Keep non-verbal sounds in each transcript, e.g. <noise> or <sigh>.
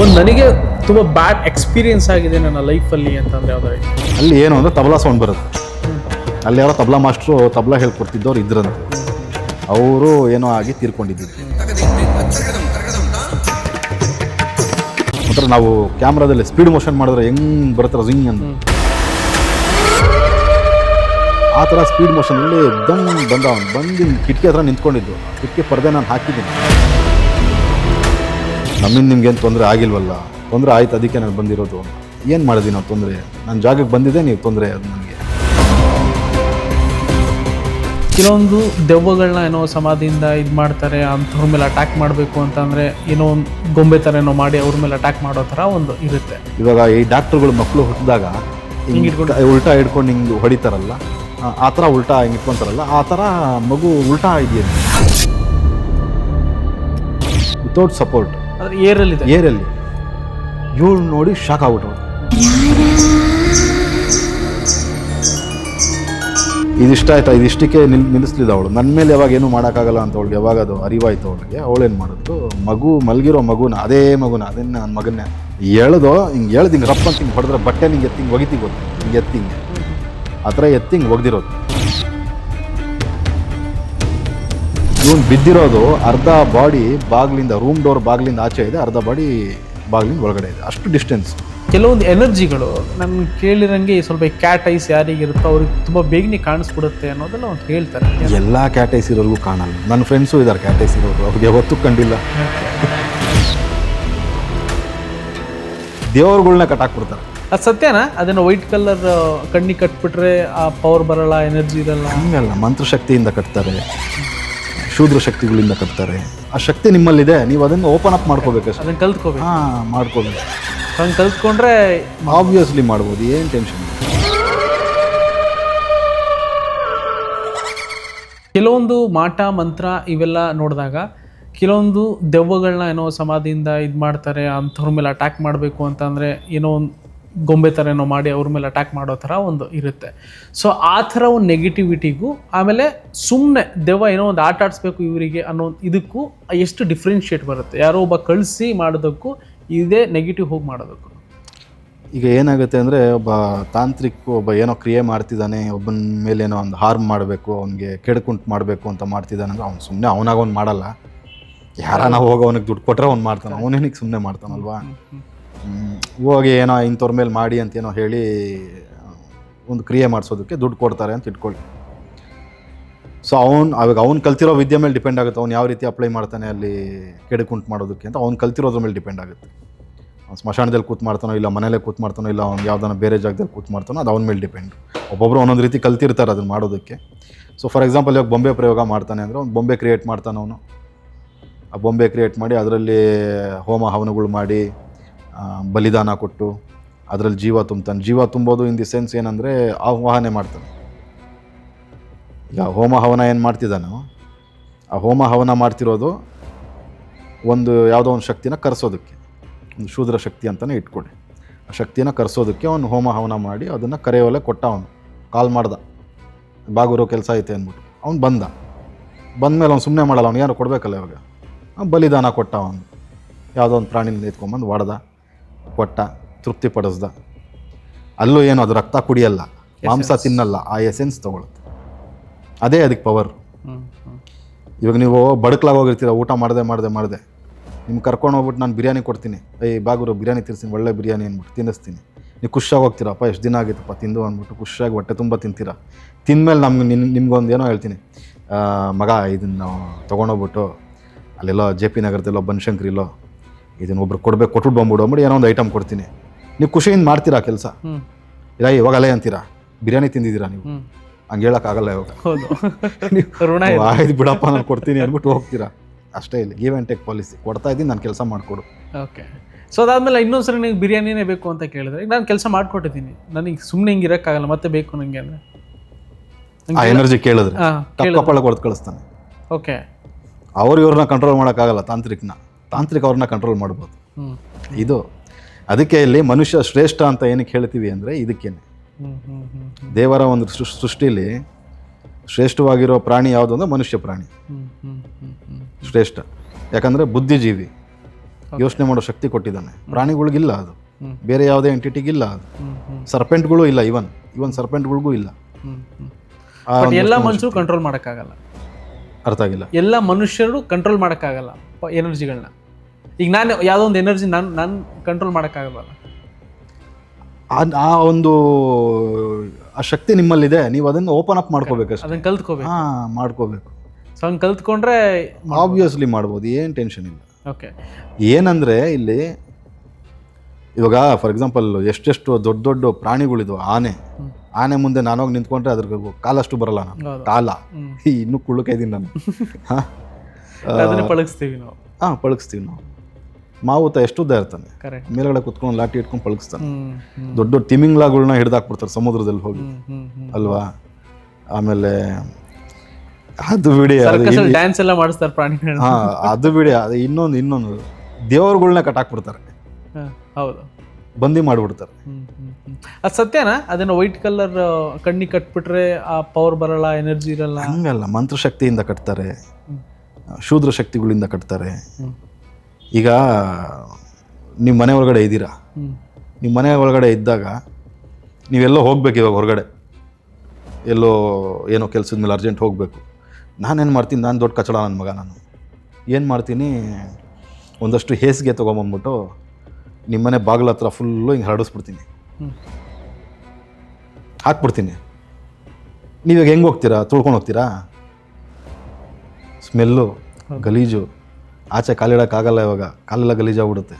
ಒಂದು ನನಗೆ ತುಂಬ ಬ್ಯಾಡ್ ಎಕ್ಸ್ಪೀರಿಯನ್ಸ್ ಆಗಿದೆ ನನ್ನ ಲೈಫಲ್ಲಿ ಅಂತಂದ್ರೆ ಯಾವ್ದಾರು ಅಲ್ಲಿ ಏನು ಅಂದರೆ ತಬಲಾ ಸೌಂಡ್ ಬರುತ್ತೆ. ಅಲ್ಲಿ ಯಾರೋ ತಬಲಾ ಮಾಸ್ಟ್ರು ತಬಲಾ ಹೇಳ್ಕೊಡ್ತಿದ್ದವ್ರು ಇದ್ರಂತೆ. ಅವರು ಏನೋ ಆಗಿ ತೀರ್ಕೊಂಡಿದ್ದರು ಮಾತ್ರ ನಾವು ಕ್ಯಾಮ್ರಾದಲ್ಲಿ ಸ್ಪೀಡ್ ಮೋಷನ್ ಮಾಡಿದ್ರೆ ಹೆಂಗ್ ಬರುತ್ತೆ ಜಿಂಗ್ ಅಂತ. ಆ ಥರ ಸ್ಪೀಡ್ ಮೋಷನಲ್ಲಿ ದಮ್ ಬಂದ ಬಂದು ಕಿಟಕಿ ಹತ್ರ ನಿಂತ್ಕೊಂಡಿದ್ದು ಕಿಟಕಿ ಪರದೆ ನಾನು ಹಾಕಿದ್ದೀನಿ. ನಮ್ಮಿಂದ ನಿಮ್ಗೇನು ತೊಂದರೆ ಆಗಿಲ್ವಲ್ಲ? ತೊಂದರೆ ಆಯ್ತು ಅದಕ್ಕೆ ನಾನು ಬಂದಿರೋದು ಏನು ಮಾಡಿದ್ದೀನಿ ನಾವು ತೊಂದರೆ? ನನ್ನ ಜಾಗಕ್ಕೆ ಬಂದಿದೆ ನೀವು ತೊಂದರೆ ಅದು ನನಗೆ ಕೆಲವೊಂದು ದೆವ್ವಗಳನ್ನ ಏನೋ ಸಮಾಧಿಯಿಂದ ಇದು ಮಾಡ್ತಾರೆ ಅಂಥವ್ರ ಮೇಲೆ ಅಟ್ಯಾಕ್ ಮಾಡಬೇಕು ಅಂತಂದರೆ ಏನೋ ಒಂದು ಗೊಂಬೆ ಥರ ಏನೋ ಮಾಡಿ ಅವ್ರ ಮೇಲೆ ಅಟ್ಯಾಕ್ ಮಾಡೋ ಥರ ಒಂದು ಇರುತ್ತೆ. ಇವಾಗ ಈ ಡಾಕ್ಟ್ರುಗಳು ಮಕ್ಕಳು ಹುಟ್ಟಿದಾಗ ಹಿಂಗೆ ಇಟ್ಕೊಂಡು ಉಲ್ಟಾ ಹಿಡ್ಕೊಂಡು ಹಿಂಗೆ ಹೊಡಿತಾರಲ್ಲ ಆ- ಥರ ಉಲ್ಟಾ ಹಿಂಗೆ ಇಟ್ಕೊಂತಾರಲ್ಲ ಆ ಥರ ಮಗು ಉಲ್ಟಾ ಇದೆಯಾ? ವಿತೌಟ್ ಸಪೋರ್ಟ್ ಏರಲ್ಲಿ. ಇವಳು ನೋಡಿ ಶಾಕ್ ಆಗ್ಬಿಟ್ಟು ಇದಿಷ್ಟ ಆಯ್ತಾ? ಇದಿಷ್ಟಕ್ಕೆ ನಿಲ್, ನಿಲ್ಲಿಸ್ಲಿಲ್ಲ ಅವಳು. ನನ್ನ ಮೇಲೆ ಯಾವಾಗ ಏನು ಮಾಡೋಕ್ಕಾಗಲ್ಲ ಅಂತ ಅವಳಿಗೆ ಯಾವಾಗ ಅದು ಅರಿವಾಯ್ತು ಅವಳಿಗೆ. ಅವಳೇನು ಮಾಡಿದ್ದು ಮಗು, ಮಲಗಿರೋ ಮಗುನ, ಅದೇ ಮಗುನ, ಅದನ್ನ ನನ್ನ ಮಗನ್ನೇ. ಹೇಳ್ದು ಹಿಂಗೆ ಎಳ್ದು ಹಿಂಗೆ ರಪ್ಪ ಅಂತ ಹಿಂಗೆ ಹೊಡೆದ್ರೆ ಬಟ್ಟೆ ನಿಂಗೆ ಎತ್ತಿಂಗೆ ಒಗಿತಿ ಗೊತ್ತು? ಹಿಂಗೆ ಎತ್ತಿಂಗೆ. ಆ ಥರ ಎತ್ತಿಂಗೆ ಒಗ್ದಿರೋದು. ಇವನು ಬಿದ್ದಿರೋದು ಅರ್ಧ ಬಾಡಿ ಬಾಗಿಲಿಂದ ರೂಮ್ ಡೋರ್ ಬಾಗಿಲಿಂದ ಆಚೆ ಇದೆ ಅರ್ಧ ಬಾಡಿ ಬಾಗಿಲಿಂದ ಒಳಗಡೆ ಇದೆ. ಅಷ್ಟು ಡಿಸ್ಟೆನ್ಸ್ ಕೆಲವೊಂದು ಎನರ್ಜಿಗಳು ನಾನು ಕೇಳಿರಂಗೆ ಸ್ವಲ್ಪ ಕ್ಯಾಟ್ ಐಸ್ ಯಾರಿಗಿರುತ್ತೋ ಅವ್ರಿಗೆ ತುಂಬ ಬೇಗನೆ ಕಾಣಿಸ್ಬಿಡುತ್ತೆ ಅನ್ನೋದೆಲ್ಲ ಒಂದು ಹೇಳ್ತಾರೆ. ಎಲ್ಲ ಕ್ಯಾಟೈಸ್ ಇರೋರ್ಗೂ ಕಾಣಲ್ಲ. ನನ್ನ ಫ್ರೆಂಡ್ಸು ಇದ್ದಾರೆ ಕ್ಯಾಟೈಸ್ ಇರೋರು. ಅವ್ರಿಗೆ ಯಾವತ್ತೂ ಕಂಡಿಲ್ಲ. ದೇವ್ರುಗಳ್ನ ಕಟ್ಟಾಕ್ಬಿಡ್ತಾರೆ. ಅದು ಸತ್ಯನಾ? ಅದನ್ನು ವೈಟ್ ಕಲರ್ ಕಣ್ಣಿ ಕಟ್ಬಿಟ್ರೆ ಆ ಪವರ್ ಬರಲ್ಲ ಎನರ್ಜಿ ಇರಲ್ಲ. ಹಂಗಲ್ಲ ಮಂತ್ರಶಕ್ತಿಯಿಂದ ಕಟ್ತಾರೆ. ಶೂದ್ರ ಶಕ್ತಿಗಳಿಂದ ಕಟ್ತಾರೆ. ಆ ಶಕ್ತಿ ನಿಮ್ಮಲ್ಲಿದೆ ನೀವು ಅದನ್ನು ಓಪನ್ ಅಪ್ ಮಾಡ್ಕೋಬೇಕು ಅದನ್ನು ಕಲ್ತ್ಕೋಬೇಕು. ಹಾಂ ಮಾಡ್ಕೋಬೇಕು. ಹಂಗೆ ಕಲ್ತ್ಕೊಂಡ್ರೆ ಆಬ್ವಿಯಸ್ಲಿ ಮಾಡ್ಬೋದು ಏನು ಟೆನ್ಷನ್ ಕೆಲವೊಂದು ಮಾಟ ಮಂತ್ರ ಇವೆಲ್ಲ ನೋಡಿದಾಗ ಕೆಲವೊಂದು ದೆವ್ವಗಳನ್ನ ಏನೋ ಸಮಾಧಿಯಿಂದ ಇದು ಮಾಡ್ತಾರೆ ಅಂಥವ್ರ ಮೇಲೆ ಅಟ್ಯಾಕ್ ಮಾಡಬೇಕು ಅಂತಂದರೆ ಏನೋ ಒಂದು ಗೊಂಬೆ ಥರ ಏನೋ ಮಾಡಿ ಅವ್ರ ಮೇಲೆ ಅಟ್ಯಾಕ್ ಮಾಡೋ ಥರ ಒಂದು ಇರುತ್ತೆ. ಸೊ ಆ ಥರ ಒಂದು ನೆಗೆಟಿವಿಟಿಗೂ ಆಮೇಲೆ ಸುಮ್ಮನೆ ದೆವ್ವ ಏನೋ ಒಂದು ಆಟ ಆಡಿಸ್ಬೇಕು ಇವರಿಗೆ ಅನ್ನೋ ಒಂದು ಇದಕ್ಕೂ ಎಷ್ಟು ಡಿಫ್ರೆನ್ಷಿಯೇಟ್ ಬರುತ್ತೆ. ಯಾರೋ ಒಬ್ಬ ಕಳಿಸಿ ಮಾಡೋದಕ್ಕೂ ಇದೇ ನೆಗೆಟಿವ್ ಹೋಗಿ ಮಾಡೋದಕ್ಕೂ. ಈಗ ಏನಾಗುತ್ತೆ ಅಂದರೆ ಒಬ್ಬ ತಾಂತ್ರಿಕ ಒಬ್ಬ ಏನೋ ಕ್ರಿಯೆ ಮಾಡ್ತಿದ್ದಾನೆ ಒಬ್ಬನ ಮೇಲೆ ಏನೋ ಒಂದು ಹಾರ್ಮ್ ಮಾಡಬೇಕು ಅವನಿಗೆ ಕೆಡ್ಕುಂಟು ಮಾಡಬೇಕು ಅಂತ ಮಾಡ್ತಿದ್ದಾನೆ ಅಂದರೆ ಅವ್ನು ಸುಮ್ಮನೆ ಅವನಾಗ ಒಂದು ಮಾಡಲ್ಲ. ಯಾರಾನ ಹೋಗಿ ಅವನಿಗೆ ದುಡ್ಡು ಕೊಟ್ಟರೆ ಅವ್ನು ಮಾಡ್ತಾನೆ ಅವನೇನಿಗೆ ಸುಮ್ಮನೆ ಮಾಡ್ತಾನಲ್ವಾ. ಹೋಗಿ ಏನೋ ಇಂಥವ್ರ ಮೇಲೆ ಮಾಡಿ ಅಂತ ಏನೋ ಹೇಳಿ, ಒಂದು ಕ್ರಿಯೆ ಮಾಡಿಸೋದಕ್ಕೆ ದುಡ್ಡು ಕೊಡ್ತಾರೆ ಅಂತ ಇಟ್ಕೊಳ್ಳಿ. ಸೊ ಅವ್ನು, ಅವಾಗ ಅವ್ನು ಕಲ್ತಿರೋ ವಿದ್ಯೆ ಮೇಲೆ ಡಿಪೆಂಡ್ ಆಗುತ್ತೆ, ಅವ್ನು ಯಾವ ರೀತಿ ಅಪ್ಲೈ ಮಾಡ್ತಾನೆ ಅಲ್ಲಿ ಕೆಡಕುಂಟು ಮಾಡೋದಕ್ಕೆ ಅಂತ, ಅವ್ನು ಕಲ್ತಿರೋದ್ರ ಮೇಲೆ ಡಿಪೆಂಡ್ ಆಗುತ್ತೆ. ಅವ್ನು ಸ್ಮಶಾನದಲ್ಲಿ ಕೂತ್ ಮಾಡ್ತಾನೋ ಇಲ್ಲ, ಮನೇಲೇ ಕೂತ್ ಮಾಡ್ತಾನೋ ಇಲ್ಲ, ಅವ್ನು ಯಾವ್ದಾನ ಬೇರೆ ಜಾಗದಲ್ಲಿ ಕೂತ್ ಮಾಡ್ತಾನೋ ಅದು ಅವ್ನ ಮೇಲೆ ಡಿಪೆಂಡ್. ಒಬ್ಬೊಬ್ಬರು ಒಂದೊಂದು ರೀತಿ ಕಲ್ತಿರ್ತಾರೆ ಅದನ್ನು ಮಾಡೋದಕ್ಕೆ. ಸೊ ಫಾರ್ ಎಕ್ಸಾಂಪಲ್ ಇವಾಗ ಬೊಂಬೆ ಪ್ರಯೋಗ ಮಾಡ್ತಾನೆ ಅಂದರೆ ಅವ್ನು ಬೊಂಬೆ ಕ್ರಿಯೇಟ್ ಮಾಡ್ತಾನೆ ಅವನು. ಆ ಬೊಂಬೆ ಕ್ರಿಯೇಟ್ ಮಾಡಿ ಅದರಲ್ಲಿ ಹೋಮ ಹವನಗಳು ಮಾಡಿ ಬಲಿದಾನ ಕೊಟ್ಟು ಅದರಲ್ಲಿ ಜೀವ ತುಂಬ್ತಾನೆ. ಜೀವ ತುಂಬೋದು ಇನ್ ದಿ ಸೆನ್ಸ್ ಏನಂದರೆ ಆಹ್ವಾನ ಮಾಡ್ತಾನೆ. ಈಗ ಹೋಮ ಹವನ ಏನು ಮಾಡ್ತಿದ್ದಾನೋ, ಆ ಹೋಮ ಹವನ ಮಾಡ್ತಿರೋದು ಒಂದು ಯಾವುದೋ ಒಂದು ಶಕ್ತಿನ ಕರೆಸೋದಕ್ಕೆ. ಒಂದು ಶೂದ್ರ ಶಕ್ತಿ ಅಂತಲೇ ಇಟ್ಕೊಡಿ. ಆ ಶಕ್ತಿನ ಕರೆಸೋದಕ್ಕೆ ಅವನು ಹೋಮ ಹವನ ಮಾಡಿ ಅದನ್ನು ಕರೆಯೋಲೆ ಕೊಟ್ಟ ಅವನು ಕಾಲ್ ಮಾಡ್ದ. ಬಾಗುರೋ ಕೆಲಸ ಐತೆ ಅಂದ್ಬಿಟ್ಟು. ಅವ್ನು ಬಂದ. ಬಂದ ಮೇಲೆ ಅವ್ನು ಸುಮ್ಮನೆ ಮಾಡಲ್ಲ ಅವ್ನು ಯಾರು ಕೊಡಬೇಕಲ್ಲ ಇವಾಗ? ಬಲಿದಾನ ಕೊಟ್ಟ ಅವನು ಯಾವುದೋ ಒಂದು ಪ್ರಾಣಿನ ಎತ್ಕೊಂಬಂದು ಹೊಡೆದ ಕೊಟ್ಟ ತೃಪ್ತಿ ಪಡಿಸ್ದ. ಅಲ್ಲೂ ಏನು ಅದು ರಕ್ತ ಕುಡಿಯಲ್ಲ ಮಾಂಸ ತಿನ್ನಲ್ಲ ಆ ಎಸೆನ್ಸ್ ತೊಗೊಳುತ್ತೆ. ಅದೇ ಅದಕ್ಕೆ ಪವರ್ ಇವಾಗ ನೀವು ಬಡಕ್ಲಾಗ ಹೋಗಿರ್ತೀರ ಊಟ ಮಾಡದೆ ಮಾಡದೆ ಮಾಡದೆ. ನಿಮ್ಗೆ ಕರ್ಕೊಂಡು ಹೋಗ್ಬಿಟ್ಟು ನಾನು ಬಿರಿಯಾನಿ ಕೊಡ್ತೀನಿ. ಏಯ್ ಬಾಗುರು ಬಿರಿಯಾನಿ ತಿರ್ಸ್ತೀನಿ ಒಳ್ಳೆ ಬಿರಿಯಾನಿ ಅಂದ್ಬಿಟ್ಟು ತಿನ್ನಿಸ್ತೀನಿ. ನೀವು ಖುಷಿಯಾಗಿ ಹೋಗ್ತೀರಪ್ಪ ಎಷ್ಟು ದಿನ ಆಗಿತ್ತಪ್ಪ ತಿಂದು ಅಂದ್ಬಿಟ್ಟು ಖುಷಿಯಾಗಿ ಹೊಟ್ಟೆ ತುಂಬ ತಿಂತೀರ. ತಿಂದಮೇಲೆ ನಮ್ಗೆ ನಿನ್ನ ನಿಮ್ಗೊಂದು ಏನೋ ಹೇಳ್ತೀನಿ ಮಗ ಇದನ್ನು ತೊಗೊಂಡೋಗ್ಬಿಟ್ಟು ಅಲ್ಲೆಲ್ಲೋ ಜೆ ಪಿ ನಗರದಲ್ಲೋ ಬನಶಂಕರಿಲೋ ಇದನ್ನು ಒಬ್ರು ಕೊಡ್ಬೇಕು ಕೊಟ್ಬಿಟ್ಟು ಬಂದ್ಬಿಡು ಅಂದ್ಬಿಟ್ಟು ಏನೋ ಒಂದು ಐಟಮ್ ಕೊಡ್ತೀನಿ. ನೀವು ಖುಷಿಯಿಂದ ಮಾಡ್ತೀರಾ ಕೆಲಸ? ಇಲ್ಲ ಇವಾಗ ಅಲೆ ಅಂತೀರಾ? ಬಿರಿಯಾನಿ ತಿಂದಿದ್ದೀರಾ ನೀವು? ಹಂಗೆ ಹೇಳೋಕ್ಕಾಗಲ್ಲ ಇವಾಗ. ಹೌದು. ನೀವು <laughs> ಆಯ್ತು ಬಿಡಪ್ಪ ನಾನು ಕೊಡ್ತೀನಿ ಅಂದ್ಬಿಟ್ಟು ಹೋಗ್ತೀರಾ? ಅಷ್ಟೇ ಇಲ್ಲ ಗಿವ್ ಆ್ಯಂಡ್ ಟೇಕ್ ಪಾಲಿಸಿ ಕೊಡ್ತಾ ಇದ್ದೀನಿ ನಾನು ಕೆಲಸ ಮಾಡಿಕೊಡು. ಓಕೆ ಸೊ ಅದಾದ್ಮೇಲೆ ಇನ್ನೊಂದ್ಸರಿ ನಿಂಗೆ ಬಿರಿಯಾನಿನೇ ಬೇಕು ಅಂತ ಕೇಳಿದ್ರೆ ನಾನು ಕೆಲಸ ಮಾಡ್ಕೊಟ್ಟಿದ್ದೀನಿ. ನನಗೆ ಸುಮ್ಮನೆ ಹಿಂಗೆ ಇರೋಕ್ಕಾಗಲ್ಲ ಮತ್ತೆ ಬೇಕು ನನಗೆ ಅಂದರೆ. ಆ ಎನರ್ಜಿ ಕೇಳಿದ್ರೆ. ಕಪ್ಪಳ ಕೊಡ್ದು ಕಳಿಸ್ತಾನೆ. ಓಕೆ ಅವ್ರು ಇವ್ರನ್ನ ಕಂಟ್ರೋಲ್ ಮಾಡೋಕ್ಕಾಗಲ್ಲ ತಾಂತ್ರಿಕನ. ತಾಂತ್ರಿಕ ಅವ್ರನ್ನ ಕಂಟ್ರೋಲ್ ಮಾಡ್ಬೋದು. ಇದು ಅದಕ್ಕೆ ಇಲ್ಲಿ ಮನುಷ್ಯ ಶ್ರೇಷ್ಠ ಅಂತ ಏನಕ್ಕೆ ಹೇಳ್ತೀವಿ ಅಂದರೆ ಇದಕ್ಕೇನೆ. ದೇವರ ಒಂದು ಸೃಷ್ಟಿಲಿ ಶ್ರೇಷ್ಠವಾಗಿರೋ ಪ್ರಾಣಿ ಯಾವುದು ಅಂದರೆ ಮನುಷ್ಯ ಪ್ರಾಣಿ. ಶ್ರೇಷ್ಠ. ಯಾಕಂದರೆ ಬುದ್ಧಿಜೀವಿ. ಯೋಚನೆ ಮಾಡೋ ಶಕ್ತಿ ಕೊಟ್ಟಿದ್ದಾನೆ. ಪ್ರಾಣಿಗಳಿಗಿಲ್ಲ ಅದು. ಬೇರೆ ಯಾವುದೇ ಎಂಟಿಟಿಗಿಲ್ಲ ಅದು. ಸರ್ಪೆಂಟ್ಗಳು ಇಲ್ಲ ಇವನ್ ಇವನ್ ಸರ್ಪೆಂಟ್ಗಳಿಗೂ ಇಲ್ಲ. ಎಲ್ಲ ಮನುಷ್ಯರು ಕಂಟ್ರೋಲ್ ಮಾಡೋಕ್ಕಾಗಲ್ಲ. ಅರ್ಥ ಆಗಿಲ್ಲ. ಎಲ್ಲ ಮನುಷ್ಯರು ಕಂಟ್ರೋಲ್ ಮಾಡೋಕ್ಕಾಗಲ್ಲ. ಎನರ್ಜಿಗಳನ್ನ ಈಗ ನಾನು ಯಾವುದೋ ಒಂದು ಎನರ್ಜಿ ನಾನು ನಾನು ಕಂಟ್ರೋಲ್ ಮಾಡೋಕ್ಕಾಗಲ್ಲ ಆ- ಆ ಒಂದು ಆ ಶಕ್ತಿ ನಿಮ್ಮಲ್ಲಿದೆ ನೀವು ಅದನ್ನು ಓಪನ್ ಅಪ್ ಮಾಡ್ಕೋಬೇಕಷ್ಟೇ ಅದನ್ನ ಕಲ್ತ್ಕೋಬೇಕು. ಹಾ ಮಾಡ್ಕೋಬೇಕು. ಸೊ ಹಂಗೆ ಕಲ್ತ್ಕೊಂಡ್ರೆ ಆಬ್ವಿಯಸ್ಲಿ ಮಾಡ್ಬೋದು ಏನು ಟೆನ್ಷನ್ ಇಲ್ಲ. ಓಕೆ ಏನಂದ್ರೆ ಇಲ್ಲಿ ಇವಾಗ ಫಾರ್ ಎಕ್ಸಾಂಪಲ್ ಎಷ್ಟೆಷ್ಟು ದೊಡ್ಡ ದೊಡ್ಡ ಪ್ರಾಣಿಗಳಿದ್ವು ಆನೆ. ಆನೆ ಮುಂದೆ ನಾನೋಗಿ ನಿಂತ್ಕೊಂಡ್ರೆ ಅದ್ರ ಕಾಲಷ್ಟು ಬರಲ್ಲ ನಾನು. ಹೌದು. ಕಾಲ. ಹ್ಮ್. <laughs> ಈ ಇನ್ನೂ ನಾನು <laughs> ನಾನು. ಅದನ್ನೇ ಪಳಗಿಸ್ತೀವಿ ನಾವು. ಹಾಂ ಪಳಗಿಸ್ತೀವಿ ನಾವು. ಮಾವುತ ಎಷ್ಟು ಉದ್ದ ಇರ್ತಾನೆ. ಮೇಲ್ಗಡೆ ಕುತ್ಕೊಂಡು ಲಾಟಿ ಇಟ್ಕೊಂಡು ಪಳಗಿಸ್ತಾನೆ. ದೊಡ್ಡ ದೊಡ್ಡ ತಿಮಿಂಗ್ಲಾಗಳನ್ನ ಹಿಡ್ದಾಕ್ಬಿಡ್ತಾರೆ ಸಮುದ್ರದಲ್ಲಿ ಹೋಗಿ. ಅಲ್ವಾ? ಆಮೇಲೆ ಅದು ಬಿಡಿ ಡ್ಯಾನ್ಸ್ ಎಲ್ಲ ಮಾಡಿಸ್ತಾರೆ ಪ್ರಾಣಿ ಹಾ ಅದು ಬಿಡಿ ಅದು ಇನ್ನೊಂದು ಇನ್ನೊಂದು ದೇವರುಗಳನ್ನ ಕಟ್ಟಾಕ್ಬಿಡ್ತಾರೆ. ಹೌದು. ಬಂದಿ ಮಾಡಿಬಿಡ್ತಾರೆ. ಅದು ಸತ್ಯನಾ? ಅದನ್ನು ವೈಟ್ ಕಲರ್ ಕಣ್ಣಿ ಕಟ್ಬಿಟ್ರೆ ಆ ಪವರ್ ಬರಲ್ಲ ಎನರ್ಜಿ ಇರಲ್ಲ? ಹಂಗಲ್ಲ ಮಂತ್ರಶಕ್ತಿಯಿಂದ ಕಟ್ತಾರೆ. ಶೂದ್ರ ಶಕ್ತಿಗಳಿಂದ ಕಟ್ತಾರೆ. ಈಗ ನಿಮ್ಮ ಮನೆ ಒಳಗಡೆ ಇದ್ದೀರಾ? ನಿಮ್ಮ ಮನೆ ಒಳಗಡೆ ಇದ್ದಾಗ ನೀವೆಲ್ಲೋ ಹೋಗ್ಬೇಕು ಇವಾಗ ಹೊರಗಡೆ. ಎಲ್ಲೋ ಏನೋ ಕೆಲಸದ ಮೇಲೆ ಅರ್ಜೆಂಟ್ ಹೋಗಬೇಕು. ನಾನೇನು ಮಾಡ್ತೀನಿ? ನಾನು ದೊಡ್ಡ ಕಚಡ ನನ್ನ ಮಗ ನಾನು. ಏನು ಮಾಡ್ತೀನಿ? ಒಂದಷ್ಟು ಹೇಸಿಗೆ ತೊಗೊಂಬಂದ್ಬಿಟ್ಟು ನಿಮ್ಮನೆ ಬಾಗಿಲ ಹತ್ರ ಫುಲ್ಲು ಹಿಂಗೆ ಹರಡಿಸ್ಬಿಡ್ತೀನಿ. ಹಾಕ್ಬಿಡ್ತೀನಿ. ನೀವಾಗ ಹೆಂಗೆ ಹೋಗ್ತೀರಾ? ತೊಳ್ಕೊಂಡು ಹೋಗ್ತೀರಾ? ಸ್ಮೆಲ್ಲು ಗಲೀಜು ಆಚೆ ಕಾಲಿಡೋಕ್ಕಾಗಲ್ಲ ಇವಾಗ. ಕಾಲೆಲ್ಲ ಗಲೀಜಾಗ್ಬಿಡುತ್ತೆ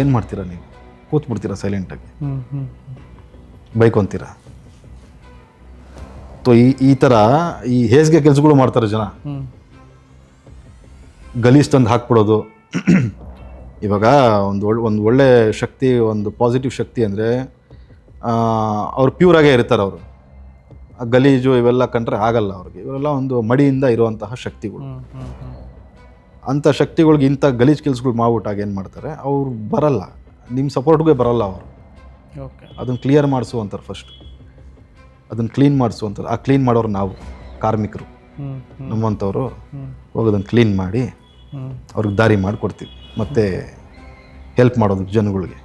ಏನು ಮಾಡ್ತೀರಾ ನೀವು? ಕೂತ್ಬಿಡ್ತೀರಾ ಸೈಲೆಂಟಾಗಿ ಬೈಕೊಂತೀರಾ? ತೋ ಈ ಈ ಥರ ಈ ಹೇಸಿಗೆ ಕೆಲಸಗಳು ಮಾಡ್ತಾರೆ ಜನ. ಗಲೀಜ್ ತಂದು ಹಾಕ್ಬಿಡೋದು. <clears throat> ಇವಾಗ ಒಂದು ಒಳ್ಳೆ ಒಂದು ಒಳ್ಳೆ ಶಕ್ತಿ ಒಂದು ಪಾಸಿಟಿವ್ ಶಕ್ತಿ ಅಂದರೆ ಅವ್ರು ಪ್ಯೂರಾಗೇ ಇರ್ತಾರೆ ಅವರು. ಆ ಗಲೀಜು ಇವೆಲ್ಲ ಕಂಡ್ರೆ ಆಗಲ್ಲ ಅವ್ರಿಗೆ. ಇವೆಲ್ಲ ಒಂದು ಮಡಿಯಿಂದ ಇರುವಂತಹ ಶಕ್ತಿಗಳು. ಅಂಥ ಶಕ್ತಿಗಳಿಗೆ ಇಂಥ ಗಲೀಜ್ ಕೆಲಸಗಳು ಮಾಡ್ಬಿಟ್ಟಾಗ ಏನು ಮಾಡ್ತಾರೆ? ಅವ್ರು ಬರಲ್ಲ. ನಿಮ್ಮ ಸಪೋರ್ಟ್ಗೆ ಬರಲ್ಲ ಅವರು. ಓಕೆ ಅದನ್ನು ಕ್ಲಿಯರ್ ಮಾಡಿಸು ಅಂತಾರೆ ಫಸ್ಟ್ ಅದನ್ನು ಕ್ಲೀನ್ ಮಾಡಿಸು ಅಂತಾರೆ ಆ ಕ್ಲೀನ್ ಮಾಡೋರು ನಾವು ಕಾರ್ಮಿಕರು. ನಮ್ಮಂಥವರು ಹೋಗಿ ಅದನ್ನು ಕ್ಲೀನ್ ಮಾಡಿ ಅವ್ರಿಗೆ ದಾರಿ ಮಾಡಿಕೊಡ್ತೀವಿ. ಮತ್ತು ಹೆಲ್ಪ್ ಮಾಡೋದು ಜನಗಳಿಗೆ.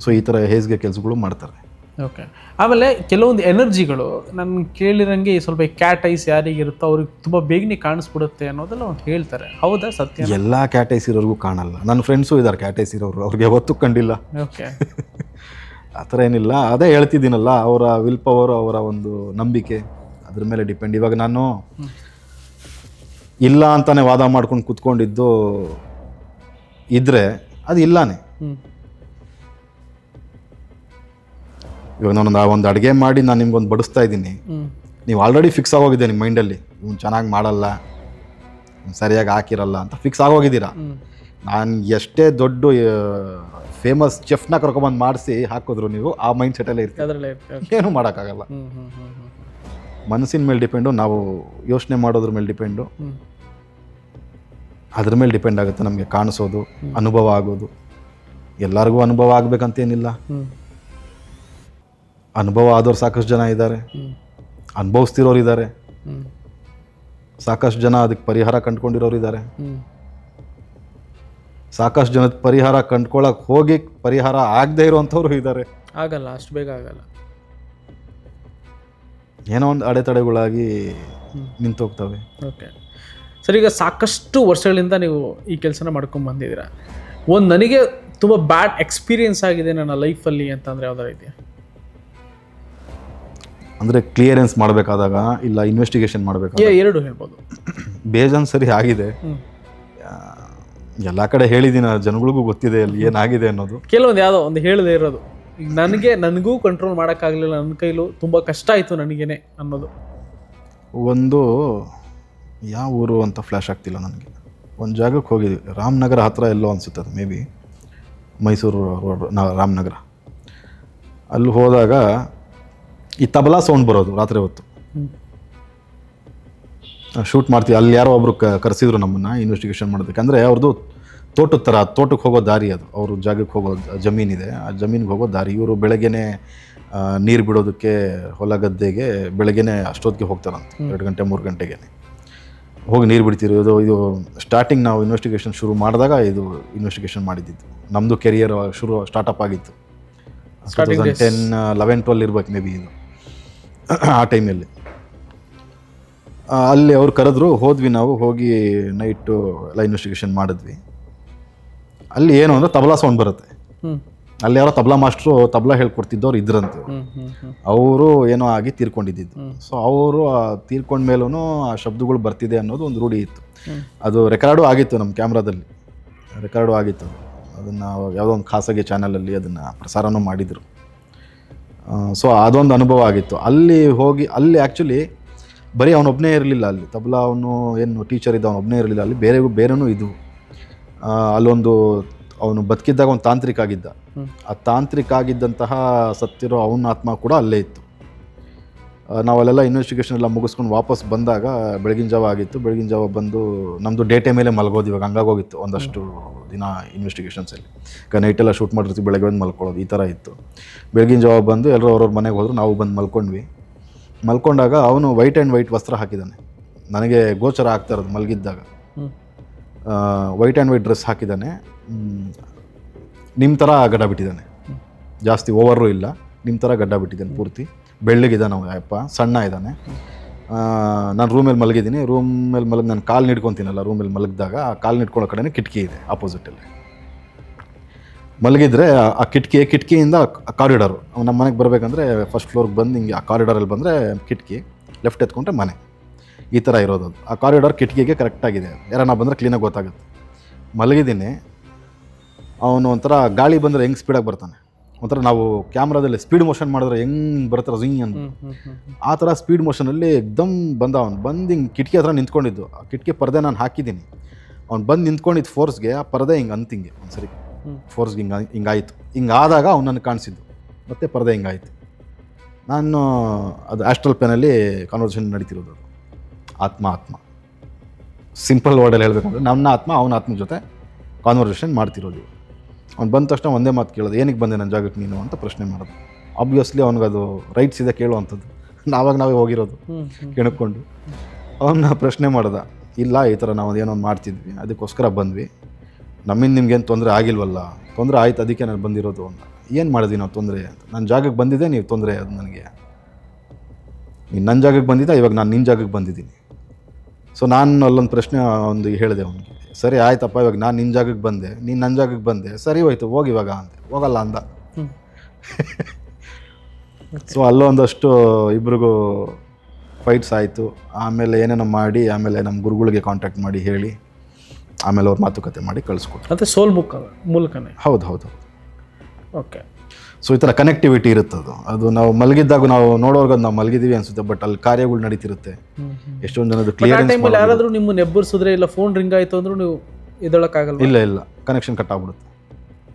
ಸೊ ಈ ಥರ ಹೇಸಿಗೆ ಕೆಲಸಗಳು ಮಾಡ್ತಾರೆ. ಓಕೆ ಆಮೇಲೆ ಕೆಲವೊಂದು ಎನರ್ಜಿಗಳು ನಾನು ಕೇಳಿರಂಗೆ ಸ್ವಲ್ಪ ಕ್ಯಾಟ್ ಐಸ್ ಯಾರಿಗಿರುತ್ತೋ ಅವ್ರಿಗೆ ತುಂಬ ಬೇಗನೆ ಕಾಣಿಸ್ಬಿಡುತ್ತೆ ಅನ್ನೋದೆಲ್ಲ ಒಂದು ಹೇಳ್ತಾರೆ. ಹೌದಾ ಸತ್ಯ? ಎಲ್ಲ ಕ್ಯಾಟೈಸ್ ಇರೋರ್ಗೂ ಕಾಣಲ್ಲ. ನನ್ನ ಫ್ರೆಂಡ್ಸು ಇದ್ದಾರೆ ಕ್ಯಾಟೈಸ್ ಇರೋರು. ಅವ್ರಿಗೆ ಯಾವತ್ತೂ ಕಂಡಿಲ್ಲ. ಓಕೆ ಆ ಥರ ಏನಿಲ್ಲ. ಅದೇ ಹೇಳ್ತಿದ್ದೀನಲ್ಲ ಅವರ ವಿಲ್ ಪವರ್ ಅವರ ಒಂದು ನಂಬಿಕೆ ಅದ್ರ ಮೇಲೆ ಡಿಪೆಂಡ್ ಇವಾಗ ನಾನು ಇಲ್ಲ ಅಂತಾನೆ ವಾದ ಮಾಡ್ಕೊಂಡು ಕುತ್ಕೊಂಡಿದ್ದು ಇದ್ರೆ ಅದು ಇಲ್ಲಾನೆ. ಇವಾಗ ನಾನು ಒಂದು ಅಡುಗೆ ಮಾಡಿ ನಾನು ನಿಮ್ಗೊಂದು ಬಡಿಸ್ತಾ ಇದ್ದೀನಿ. ನೀವು ಆಲ್ರೆಡಿ ಫಿಕ್ಸ್ ಆಗೋಗಿದೆ ನಿಮ್ಮ ಮೈಂಡಲ್ಲಿ ಇವ್ನು ಚೆನ್ನಾಗಿ ಮಾಡಲ್ಲ. ಸರಿಯಾಗಿ ಹಾಕಿರಲ್ಲ ಅಂತ ಫಿಕ್ಸ್ ಆಗೋಗಿದ್ದೀರಾ. ನಾನು ಎಷ್ಟೇ ದೊಡ್ಡ ಫೇಮಸ್ ಚೆಫ್ನ ಕರ್ಕೊಂಬಂದು ಮಾಡಿಸಿ ಹಾಕಿದ್ರು ನೀವು ಆ ಮೈಂಡ್ ಸೆಟಲ್ಲೇ ಇರ್ತೀವಿ ಏನೂ ಮಾಡೋಕ್ಕಾಗಲ್ಲ. ಮನಸ್ಸಿನ ಮೇಲೆ ಡಿಪೆಂಡು ನಾವು ಯೋಚನೆ ಮಾಡೋದ್ರ ಮೇಲೆ ಡಿಪೆಂಡು ಅದ್ರ ಮೇಲೆ ಡಿಪೆಂಡ್ ಆಗುತ್ತೆ ನಮಗೆ ಕಾಣಿಸೋದು ಅನುಭವ ಆಗೋದು. ಎಲ್ಲರಿಗೂ ಅನುಭವ ಆಗಬೇಕಂತೇನಿಲ್ಲ. ಅನುಭವ ಆದವ್ರು ಸಾಕಷ್ಟು ಜನ ಇದ್ದಾರೆ. ಅನುಭವಿಸ್ತಿರೋರು ಇದ್ದಾರೆ. ಸಾಕಷ್ಟು ಜನ ಅದಕ್ಕೆ ಪರಿಹಾರ ಕಂಡುಕೊಂಡಿರೋರು ಇದ್ದಾರೆ. ಸಾಕಷ್ಟು ಜನದ ಪರಿಹಾರ ಕಂಡ್ಕೊಳಕ್ ಹೋಗಿ ಪರಿಹಾರ ಆಗದೆ ಇರುವಂಥವ್ರು ಇದ್ದಾರೆ. ಆಗಲ್ಲ ಅಷ್ಟು ಬೇಗ ಆಗಲ್ಲ. ಏನೋ ಒಂದು ಅಡೆತಡೆಗಳಾಗಿ ನಿಂತು ಹೋಗ್ತವೆ. ಓಕೆ. ಸರ್ ಈಗ ಸಾಕಷ್ಟು ವರ್ಷಗಳಿಂದ ನೀವು ಈ ಕೆಲಸನ ಮಾಡ್ಕೊಂಡು ಬಂದಿದ್ದೀರಾ. ಒಂದು ನನಗೆ ತುಂಬ ಬ್ಯಾಡ್ ಎಕ್ಸ್ಪೀರಿಯನ್ಸ್ ಆಗಿದೆ ನನ್ನ ಲೈಫಲ್ಲಿ ಅಂತಂದರೆ ಯಾವ್ದಾರು ಇದೆಯಾ? ಅಂದರೆ ಕ್ಲಿಯರೆನ್ಸ್ ಮಾಡಬೇಕಾದಾಗ ಇಲ್ಲ ಇನ್ವೆಸ್ಟಿಗೇಷನ್ ಮಾಡಬೇಕಾದಾಗ? ಎರಡು ಹೇಳ್ಬೋದು. ಬೇಜಾನ್ ಸರಿ ಆಗಿದೆ. ಎಲ್ಲ ಕಡೆ ಹೇಳಿದ್ದೀನಿ ಜನಗಳಿಗೂ ಗೊತ್ತಿದೆ ಅಲ್ಲಿ ಏನಾಗಿದೆ ಅನ್ನೋದು. ಕೆಲವೊಂದು ಯಾವುದೋ ಒಂದು ಹೇಳದೇ ಇರೋದು. ಈಗ ನನಗೆ ನನಗೂ ಕಂಟ್ರೋಲ್ ಮಾಡೋಕ್ಕಾಗಲಿಲ್ಲ ನನ್ನ ಕೈಲೂ ತುಂಬ ಕಷ್ಟ ಆಯಿತು ನನಗೇನೆ ಅನ್ನೋದು. ಒಂದು ಯಾವ ಊರು ಅಂತ ಫ್ಲ್ಯಾಶ್ ಆಗ್ತಿಲ್ಲ ನನಗೆ. ಒಂದು ಜಾಗಕ್ಕೆ ಹೋಗಿದ್ವಿ. ರಾಮನಗರ ಹತ್ತಿರ ಎಲ್ಲೋ ಅನಿಸುತ್ತೆ ಅದು maybe Mysuru road Ramanagara. ಅಲ್ಲಿ ಹೋದಾಗ ಈ ತಬಲಾ ಸೌಂಡ್ ಬರೋದು ರಾತ್ರಿ ಹೊತ್ತು. ಶೂಟ್ ಮಾಡ್ತೀವಿ. ಅಲ್ಲಿ ಯಾರೋ ಒಬ್ರು ಕರೆಸಿದ್ರು ನಮ್ಮನ್ನು ಇನ್ವೆಸ್ಟಿಗೇಷನ್ ಮಾಡೋದಕ್ಕೆ. ಅಂದರೆ ಅವ್ರದ್ದು ತೋಟದ ಥರ ತೋಟಕ್ಕೆ ಹೋಗೋ ದಾರಿ ಅದು. ಅವರು ಜಾಗಕ್ಕೆ ಹೋಗೋ ಜಮೀನಿದೆ ಆ ಜಮೀನಿಗೆ ಹೋಗೋ ದಾರಿ. ಇವರು ಬೆಳಗ್ಗೆನೆ ನೀರು ಬಿಡೋದಕ್ಕೆ ಹೊಲ ಗದ್ದೆಗೆ ಬೆಳಗ್ಗೆನೆ ಅಷ್ಟೊತ್ತಿಗೆ ಹೋಗ್ತಾರಂತ. ಎರಡು ಗಂಟೆ ಮೂರು ಗಂಟೆಗೆ ಹೋಗಿ ನೀರು ಬಿಡ್ತೀರಿ. ಇದು ಇದು ಸ್ಟಾರ್ಟಿಂಗ್ ನಾವು ಇನ್ವೆಸ್ಟಿಗೇಷನ್ ಶುರು ಮಾಡಿದಾಗ ಇದು ಇನ್ವೆಸ್ಟಿಗೇಷನ್ ಮಾಡಿದ್ದಿತ್ತು ನಮ್ಮದು ಕೆರಿಯರ್ ಶುರು ಸ್ಟಾರ್ಟಪ್ ಆಗಿತ್ತು. Two thousand ten eleven twelve ಇರ್ಬೇಕು ಮೇ ಬಿ ಇದು. ಆ ಟೈಮಲ್ಲಿ. ಅಲ್ಲಿ ಅವ್ರು ಕರೆದ್ರು ಹೋದ್ವಿ ನಾವು ಹೋಗಿ ನೈಟು ಎಲ್ಲ ಇನ್ವೆಸ್ಟಿಗೇಷನ್ ಮಾಡಿದ್ವಿ. ಅಲ್ಲಿ ಏನು ಅಂದರೆ ತಬಲಾ ಸೌಂಡ್ ಬರುತ್ತೆ. ಅಲ್ಲಿ ಯಾರೋ ತಬಲಾ ಮಾಸ್ಟ್ರು ತಬಲಾ ಹೇಳ್ಕೊಡ್ತಿದ್ದವ್ರು ಇದ್ರಂತೆ ಅವರು. ಏನೋ ಆಗಿ ತೀರ್ಕೊಂಡಿದ್ದು ಸೊ ಅವರು ತೀರ್ಕೊಂಡ ಮೇಲೂ ಆ ಶಬ್ದಗಳು ಬರ್ತಿದೆ ಅನ್ನೋದು ಒಂದು ರೂಢಿ ಇತ್ತು. ಅದು ರೆಕಾರ್ಡು ಆಗಿತ್ತು ನಮ್ಮ ಕ್ಯಾಮ್ರಾದಲ್ಲಿ. ರೆಕಾರ್ಡು ಆಗಿತ್ತು. ಅದನ್ನು ಯಾವುದೋ ಒಂದು ಖಾಸಗಿ ಚಾನಲಲ್ಲಿ ಅದನ್ನು ಪ್ರಸಾರನೂ ಮಾಡಿದರು. ಸೊ ಅದೊಂದು ಅನುಭವ ಆಗಿತ್ತು. ಅಲ್ಲಿ ಹೋಗಿ ಅಲ್ಲಿ ಆ್ಯಕ್ಚುಲಿ ಬರೀ ಅವನೊಬ್ಬನೇ ಇರಲಿಲ್ಲ ಅಲ್ಲಿ. ತಬಲಾ ಅವನು ಏನು ಟೀಚರ್ ಇದ್ದ ಅವನೊಬ್ಬನೇ ಇರಲಿಲ್ಲ. ಅಲ್ಲಿ ಬೇರೆ ಬೇರೆನೂ ಇದ್ವು. ಅಲ್ಲೊಂದು ಅವನು ಬದುಕಿದ್ದಾಗ ಒಂದು ತಾಂತ್ರಿಕ ಆಗಿದ್ದ. ಆ ತಾಂತ್ರಿಕ ಆಗಿದ್ದಂತಹ ಸತ್ತಿರೋ ಅವನ ಆತ್ಮ ಕೂಡ ಅಲ್ಲೇ ಇತ್ತು. ನಾವಲ್ಲೆಲ್ಲ ಇನ್ವೆಸ್ಟಿಗೇಷನ್ ಎಲ್ಲ ಮುಗಿಸ್ಕೊಂಡು ವಾಪಸ್ ಬಂದಾಗ ಬೆಳಗಿನ ಜಾವ ಆಗಿತ್ತು. ಬೆಳಗಿನ ಜಾವ ಬಂದು ನಮ್ಮದು ಡೇಟೆ ಮೇಲೆ ಮಲಗೋದು ಇವಾಗ ಹಂಗಾಗೋಗಿತ್ತು ಒಂದಷ್ಟು ದಿನ ಇನ್ವೆಸ್ಟಿಗೇಷನ್ಸಲ್ಲಿ ಈಗ ನೈಟೆಲ್ಲ ಶೂಟ್ ಮಾಡಿರ್ತೀವಿ ಬೆಳಗ್ಗೆ ಬಂದು ಮಲ್ಕೊಳ್ಳೋದು ಈ ಥರ ಇತ್ತು. ಬೆಳಗಿನ ಜಾವ ಬಂದು ಎಲ್ಲರೂ ಅವ್ರವ್ರ ಮನೆಗೆ ಹೋದ್ರು ನಾವು ಬಂದು ಮಲ್ಕೊಂಡ್ವಿ. ಮಲ್ಕೊಂಡಾಗ ಅವನು ವೈಟ್ ಆ್ಯಂಡ್ ವೈಟ್ ವಸ್ತ್ರ ಹಾಕಿದ್ದಾನೆ. ನನಗೆ ಗೋಚರ ಆಗ್ತಾ ಇರೋದು ಮಲಗಿದ್ದಾಗ. ವೈಟ್ ಆ್ಯಂಡ್ ವೈಟ್ ಡ್ರೆಸ್ ಹಾಕಿದ್ದಾನೆ. ನಿಮ್ಮ ಥರ ಗಡ್ಡ ಬಿಟ್ಟಿದ್ದಾನೆ. ಜಾಸ್ತಿ ಓವರು ಇಲ್ಲ. ನಿಮ್ಮ ಥರ ಗಡ್ಡ ಬಿಟ್ಟಿದ್ದಾನೆ ಪೂರ್ತಿ. ಬೆಳ್ಳಗಿದ್ದಾನೆ ಅವನ ಅಪ್ಪ, ಸಣ್ಣ ಇದ್ದಾನೆ. ನಾನು ರೂಮಲ್ಲಿ ಮಲಗಿದ್ದೀನಿ. ರೂಮಲ್ಲಿ ಮಲಗಿ, ನಾನು ಕಾಲು ನಿಡ್ಕೊತೀನಲ್ಲ ರೂಮಲ್ಲಿ ಮಲಗಿದಾಗ ಆ ಕಾಲು ನಿಟ್ಕೊಳ್ಳೋ ಕಡೆನೇ ಕಿಟಕಿ ಇದೆ ಅಪೋಸಿಟಲ್ಲಿ ಮಲಗಿದ್ರೆ ಆ- ಕಿಟಕಿ ಕಿಟಕಿಯಿಂದ ಕಾರಿಡಾರು ನಮ್ಮ ಮನೆಗೆ ಬರಬೇಕಂದ್ರೆ ಫಸ್ಟ್ ಫ್ಲೋರ್ಗೆ ಬಂದು ಹಿಂಗೆ ಆ ಕಾರಿಡಾರಲ್ಲಿ ಬಂದರೆ ಕಿಟಕಿ ಲೆಫ್ಟ್ ಎತ್ಕೊಂಡ್ರೆ ಮನೆ. ಈ ಥರ ಇರೋದು ಆ ಕಾರಿಡಾರ್ ಕಿಟಕಿಗೆ ಕರೆಕ್ಟಾಗಿದೆ ಯಾರನ್ನ ಬಂದರೆ ಕ್ಲೀನಾಗಿ ಗೊತ್ತಾಗುತ್ತೆ. ಮಲಗಿದ್ದೀನಿ. ಅವನು ಒಂಥರ ಗಾಳಿ ಬಂದರೆ ಹೆಂಗೆ ಸ್ಪೀಡಾಗಿ ಬರ್ತಾನೆ. ಒಂಥರ ನಾವು ಕ್ಯಾಮ್ರಾದಲ್ಲಿ ಸ್ಪೀಡ್ ಮೋಷನ್ ಮಾಡಿದ್ರೆ ಹೆಂಗ್ ಬರ್ತಾರೆ ಝಿಂಗ್ ಅಂತ. ಆ ಥರ ಸ್ಪೀಡ್ ಮೋಷನಲ್ಲಿ ಎಕ್ದಮ್ ಬಂದ ಅವನು. ಬಂದು ಹಿಂಗೆ ಕಿಟಕಿ ಹತ್ರ ನಿಂತ್ಕೊಂಡಿದ್ದು. ಆ ಕಿಟಕಿ ಪರದೆ ನಾನು ಹಾಕಿದ್ದೀನಿ. ಅವ್ನು ಬಂದು ನಿಂತ್ಕೊಂಡಿದ್ದು ಫೋರ್ಸ್ಗೆ ಆ ಪರದೆ ಹಿಂಗೆ ಅಂತಿಂಗೆ ಒಂದು ಸರಿ. ಫೋರ್ಸ್ಗೆ ಹಿಂಗೆ ಹಿಂಗಾಯಿತು ಹಿಂಗಾದಾಗ ಅವ್ನು ನನಗೆ ಕಾಣಿಸಿದ್ದು. ಮತ್ತೆ ಪರದೆ ಹಿಂಗಾಯಿತು ನಾನು ಅದು ಆಸ್ಟ್ರಲ್ ಪೆನಲ್ಲಿ ಕಾನ್ವರ್ಸೇಷನ್ ನಡೀತಿರೋದು ಆತ್ಮ ಆತ್ಮ. ಸಿಂಪಲ್ ವರ್ಡಲ್ಲಿ ಹೇಳಬೇಕಂದ್ರೆ ನನ್ನ ಆತ್ಮ ಅವನ ಆತ್ಮ ಜೊತೆ ಕಾನ್ವರ್ಸೇಷನ್ ಮಾಡ್ತಿರೋದು ಅವ್ನು ಬಂದ ತಕ್ಷಣ ಒಂದೇ ಮಾತು ಕೇಳೋದು ಏನಕ್ಕೆ ಬಂದೆ ನನ್ನ ಜಾಗಕ್ಕೆ ನೀನು? ಅಂತ ಪ್ರಶ್ನೆ ಮಾಡೋದು. ಆಬ್ವಿಯಸ್ಲಿ ಅದು ರೈಟ್ಸ್ ಇದೆ ಕೇಳುವಂಥದ್ದು. ನಾವಾಗ ನಾವೇ ಹೋಗಿರೋದು ಕೆಣಕೊಂಡು ಅವನ್ನ ಪ್ರಶ್ನೆ ಮಾಡ್ದ ಇಲ್ಲ ಈ ಥರ ನಾವು ಏನೋ ಒಂದು ಮಾಡ್ತಿದ್ವಿ ಅದಕ್ಕೋಸ್ಕರ ಬಂದ್ವಿ. ನಮ್ಮಿಂದ ನಿಮ್ಗೇನು ತೊಂದರೆ ಆಗಿಲ್ವಲ್ಲ ತೊಂದರೆ ಆಯ್ತು ಅದಕ್ಕೆ ನಾನು ಬಂದಿರೋದು ಅಂತ. ಏನು ಮಾಡಿದ್ವಿ ನಾವು ತೊಂದರೆ ಅಂತ? ನನ್ನ ಜಾಗಕ್ಕೆ ಬಂದಿದ್ದೆ ನೀವು ತೊಂದರೆ ಅದು ನನಗೆ. ನೀನು ನನ್ನ ಜಾಗಕ್ಕೆ ಬಂದಿದ್ದೆ ಇವಾಗ ನಾನು ನಿನ್ನ ಜಾಗಕ್ಕೆ ಬಂದಿದ್ದೀನಿ. ಸೊ ನಾನು ಅಲ್ಲೊಂದು ಪ್ರಶ್ನೆ ಒಂದು ಹೇಳಿದೆ ಅವನಿಗೆ. ಸರಿ ಆಯ್ತಪ್ಪ ಇವಾಗ ನಾನು ನಿನ್ನ ಜಾಗಕ್ಕೆ ಬಂದೆ ನೀನು ನನ್ನ ಜಾಗಕ್ಕೆ ಬಂದೆ ಸರಿ ಹೋಯ್ತು ಹೋಗಿ ಇವಾಗ ಅಂದೆ ಹೋಗಲ್ಲ ಅಂದ. ಸೊ ಅಲ್ಲೊಂದಷ್ಟು ಇಬ್ರಿಗೂ ಫೈಟ್ಸ್ ಆಯಿತು. ಆಮೇಲೆ ಏನೇನೋ ಮಾಡಿ ಆಮೇಲೆ ನಮ್ಮ ಗುರುಗಳಿಗೆ ಕಾಂಟ್ಯಾಕ್ಟ್ ಮಾಡಿ ಹೇಳಿ ಆಮೇಲೆ ಅವ್ರ ಮಾತುಕತೆ ಮಾಡಿ ಕಳಿಸ್ಕೊಟ್ಟು ಅದೇ ಸೋಲ್ ಬುಕ್ ಮೂಲಕನೇ? ಹೌದು ಹೌದು. ಓಕೆ ಸೊ ಈ ಥರ ಕನೆಕ್ಟಿವಿಟಿ ಇರುತ್ತೆ ಅದು ನಾವು ಮಲಗಿದ್ದಾಗ ನಾವು ನೋಡೋರ್ಗ ನಾವು ಮಲಗಿದೀವಿ ಅನ್ಸುತ್ತೆ ಬಟ್ ಅಲ್ಲಿ ಕಾರ್ಯಗಳು ನಡೀತಿರುತ್ತೆ. ಎಷ್ಟೊಂದು ಜನದ ಕ್ಲಿಯರ್ ಯಾರಾದರೂ ನಿಮ್ಮ ನೆಬ್ಬರ್ಸಿದ್ರೆ ಇಲ್ಲ ಫೋನ್ ರಿಂಗ್ ಆಯಿತು ಅಂದ್ರೂ ನೀವು ಎದೊಳಕ್ಕಾಗಲ್ಲ ಇಲ್ಲ ಇಲ್ಲ. ಕನೆಕ್ಷನ್ ಕಟ್ ಆಗ್ಬಿಡುತ್ತೆ.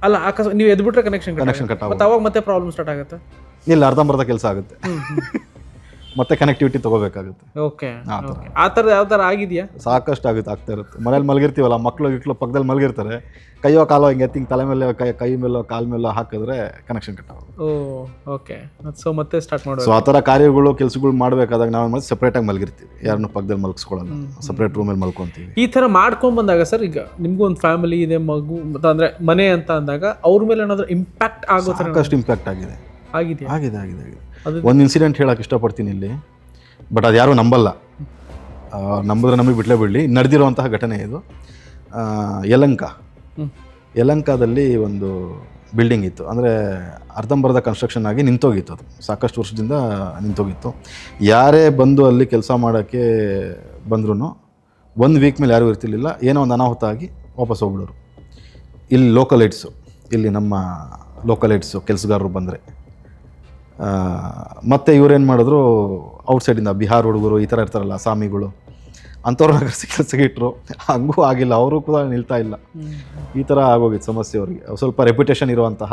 ಅಲ್ಲ ಅಕಸ್ಮಾತ್ ನೀವು ಎದ್ಬಿಟ್ರೆ ಕನೆಕ್ಷನ್ ಕನೆಕ್ಷನ್ ಕಟ್ ಆಗುತ್ತೆ. ಅವಾಗ ಮತ್ತೆ ಪ್ರಾಬ್ಲಮ್ ಸ್ಟಾರ್ಟ್ ಆಗುತ್ತೆ. ಇಲ್ಲ ಅರ್ಧಂಬರ್ಧ ಕೆಲಸ ಆಗುತ್ತೆ. ಮತ್ತೆ ಕನೆಕ್ಟಿವಿಟಿ ತಗೋಬೇಕಾಗುತ್ತೆ. ಓಕೆ ಆ ಥರ. ಆ ಯಾವ ಥರ ಆಗಿದೆಯಾ? ಸಾಕಷ್ಟು ಆಗುತ್ತೆ ಆಗ್ತಾ ಇರುತ್ತೆ. ಮನೇಲಿ ಮಲಗಿರ್ತೀವಲ್ಲ ಮಕ್ಕಳು ಗಿಕ್ಳು ಪಕ್ಕದಲ್ಲಿ ಮಲಗಿರ್ತಾರೆ. ಕೈಯೋ ಕಾಲೋ ಹಿಂಗೆ ಎತ್ತಿ ತಲೆ ಮೇಲೆ ಕೈ ಕೈ ಮೇಲೋ ಕಾಲ ಮೇಲೋ ಹಾಕಿದ್ರೆ ಕನೆಕ್ಷನ್ ಕಟ್ ಆಗುತ್ತೆ. ಓ ಓಕೆ ಸೊ ಮತ್ತೆ ಸ್ಟಾರ್ಟ್ ಮಾಡೋದು ಸೊ ಆ ಥರ ಕಾರ್ಯಗಳು ಕೆಲಸಗಳು ಮಾಡಬೇಕಾದಾಗ ನಾವು ಮತ್ತೆ ಸಪ್ರೇಟಾಗಿ ಮಲಗಿರ್ತೀವಿ. ಯಾರನ್ನೂ ಪಕ್ಕದಲ್ಲಿ ಮಲಗಿಸ್ಕೊಳ್ಳಲ್ಲ ಸಪ್ರೇಟ್ ರೂಮಲ್ಲಿ ಮಲ್ಕೊತೀವಿ. ಈ ಥರ ಮಾಡ್ಕೊಂಡ್ ಬಂದಾಗ ಸರ್ ಈಗ ನಿಮ್ಗೂ ಒಂದು ಫ್ಯಾಮಿಲಿ ಇದೆ ಮಗು ಮತ್ತೆ ಅಂದ್ರೆ ಮನೆ ಅಂತ ಅಂದಾಗ ಅವ್ರ ಮೇಲೆ ಏನಾದರೂ ಇಂಪ್ಯಾಕ್ಟ್ ಆಗೋ ಥರ ಸಾಕಷ್ಟು ಇಂಪ್ಯಾಕ್ಟ್ ಆಗಿದೆ. ಆಗಿದೆ. ಆಗಿದೆ ಆಗಿದೆ ಅದು- ಒಂದು ಇನ್ಸಿಡೆಂಟ್ ಹೇಳಕ್ಕೆ ಇಷ್ಟಪಡ್ತೀನಿ ಇಲ್ಲಿ ಬಟ್ ಅದು ಯಾರೂ ನಂಬಲ್ಲ ನಂಬಿದ್ರೆ ನಮಗೆ ಬಿಟ್ಲೇ ಬಿಡಲಿ. ನಡೆದಿರುವಂತಹ ಘಟನೆ ಇದು. ಯಲಂಕ. ಯಲಂಕಾದಲ್ಲಿ ಒಂದು ಬಿಲ್ಡಿಂಗ್ ಇತ್ತು. ಅಂದರೆ ಅರ್ಧಂಬರ್ಧ ಕನ್ಸ್ಟ್ರಕ್ಷನ್ ಆಗಿ ನಿಂತೋಗಿತ್ತು ಅದು. ಸಾಕಷ್ಟು ವರ್ಷದಿಂದ ನಿಂತೋಗಿತ್ತು. ಯಾರೇ ಬಂದು ಅಲ್ಲಿ ಕೆಲಸ ಮಾಡೋಕ್ಕೆ ಬಂದ್ರೂ ಒಂದು ವೀಕ್ ಮೇಲೆ ಯಾರೂ ಇರ್ತಿರ್ಲಿಲ್ಲ. ಏನೋ ಒಂದು ಅನಾಹುತ ಆಗಿ ವಾಪಸ್ ಹೋಗ್ಬಿಡೋರು. ಇಲ್ಲಿ ಲೋಕಲೈಟ್ಸು ಇಲ್ಲಿ ನಮ್ಮ ಲೋಕಲೈಟ್ಸು ಕೆಲಸಗಾರರು ಬಂದರೆ. ಮತ್ತು ಇವ್ರೇನು ಮಾಡಿದ್ರು? ಔಟ್ಸೈಡಿಂದ ಬಿಹಾರ್ ಹುಡುಗರು ಈ ಥರ ಇರ್ತಾರಲ್ಲ ಸಾಮಿಗಳು ಅಂಥವ್ರನ್ನ ಕೆಲಸಕ್ಕೆ ಇಟ್ಟರು ಹಂಗೂ ಆಗಿಲ್ಲ ಅವರು ಕೂಡ ನಿಲ್ತಾ ಇಲ್ಲ. ಈ ಥರ ಆಗೋಗಿತ್ತು ಸಮಸ್ಯೆ ಅವ್ರಿಗೆ. ಸ್ವಲ್ಪ ರೆಪ್ಯುಟೇಷನ್ ಇರುವಂತಹ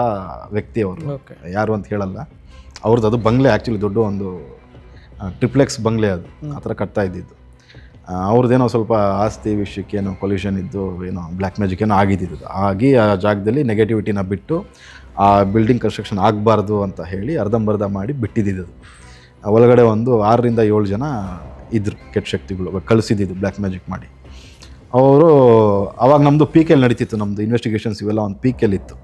ವ್ಯಕ್ತಿ ಅವರು. ಯಾರು ಅಂತ ಹೇಳಲ್ಲ. ಅವ್ರದ್ದು ಅದು ಬಂಗ್ಲೆ ಆ್ಯಕ್ಚುಲಿ ದೊಡ್ಡ ಒಂದು ಟ್ರಿಪ್ಲೆಕ್ಸ್ ಬಂಗ್ಲೆ ಅದು. ಆ ಥರ ಕಟ್ತಾ ಇದ್ದಿದ್ದು. ಅವ್ರದ್ದೇನೋ ಸ್ವಲ್ಪ ಆಸ್ತಿ ವಿಷಯಕ್ಕೇನೋ ಕೊಲ್ಯೂಷನ್ ಇದ್ದು ಏನೋ ಬ್ಲ್ಯಾಕ್ ಮ್ಯಾಜಿಕ್ ಏನೋ ಆಗಿದ್ದಿದ್ದು. ಆಗಿ ಆ ಜಾಗದಲ್ಲಿ ನೆಗೆಟಿವಿಟಿನ ಬಿಟ್ಟು ಆ ಬಿಲ್ಡಿಂಗ್ ಕನ್ಸ್ಟ್ರಕ್ಷನ್ ಆಗಬಾರ್ದು ಅಂತ ಹೇಳಿ ಅರ್ಧಂಬರ್ಧ ಮಾಡಿ ಬಿಟ್ಟಿದ್ದಿದ್ದು. ಒಳಗಡೆ ಒಂದು ಆರರಿಂದ ಏಳು ಜನ ಇದ್ರು ಕೆಟ್ಟ ಶಕ್ತಿಗಳು ಕಳಿಸಿದ್ದು ಬ್ಲ್ಯಾಕ್ ಮ್ಯಾಜಿಕ್ ಮಾಡಿ. ಅವರು ಅವಾಗ ನಮ್ಮದು ಪಿ ಕೆಲ್ ನಡೀತಿತ್ತು ನಮ್ಮದು ಇನ್ವೆಸ್ಟಿಗೇಷನ್ಸ್ ಇವೆಲ್ಲ ಒಂದು ಪಿ ಕೆಲ್ ಇತ್ತು.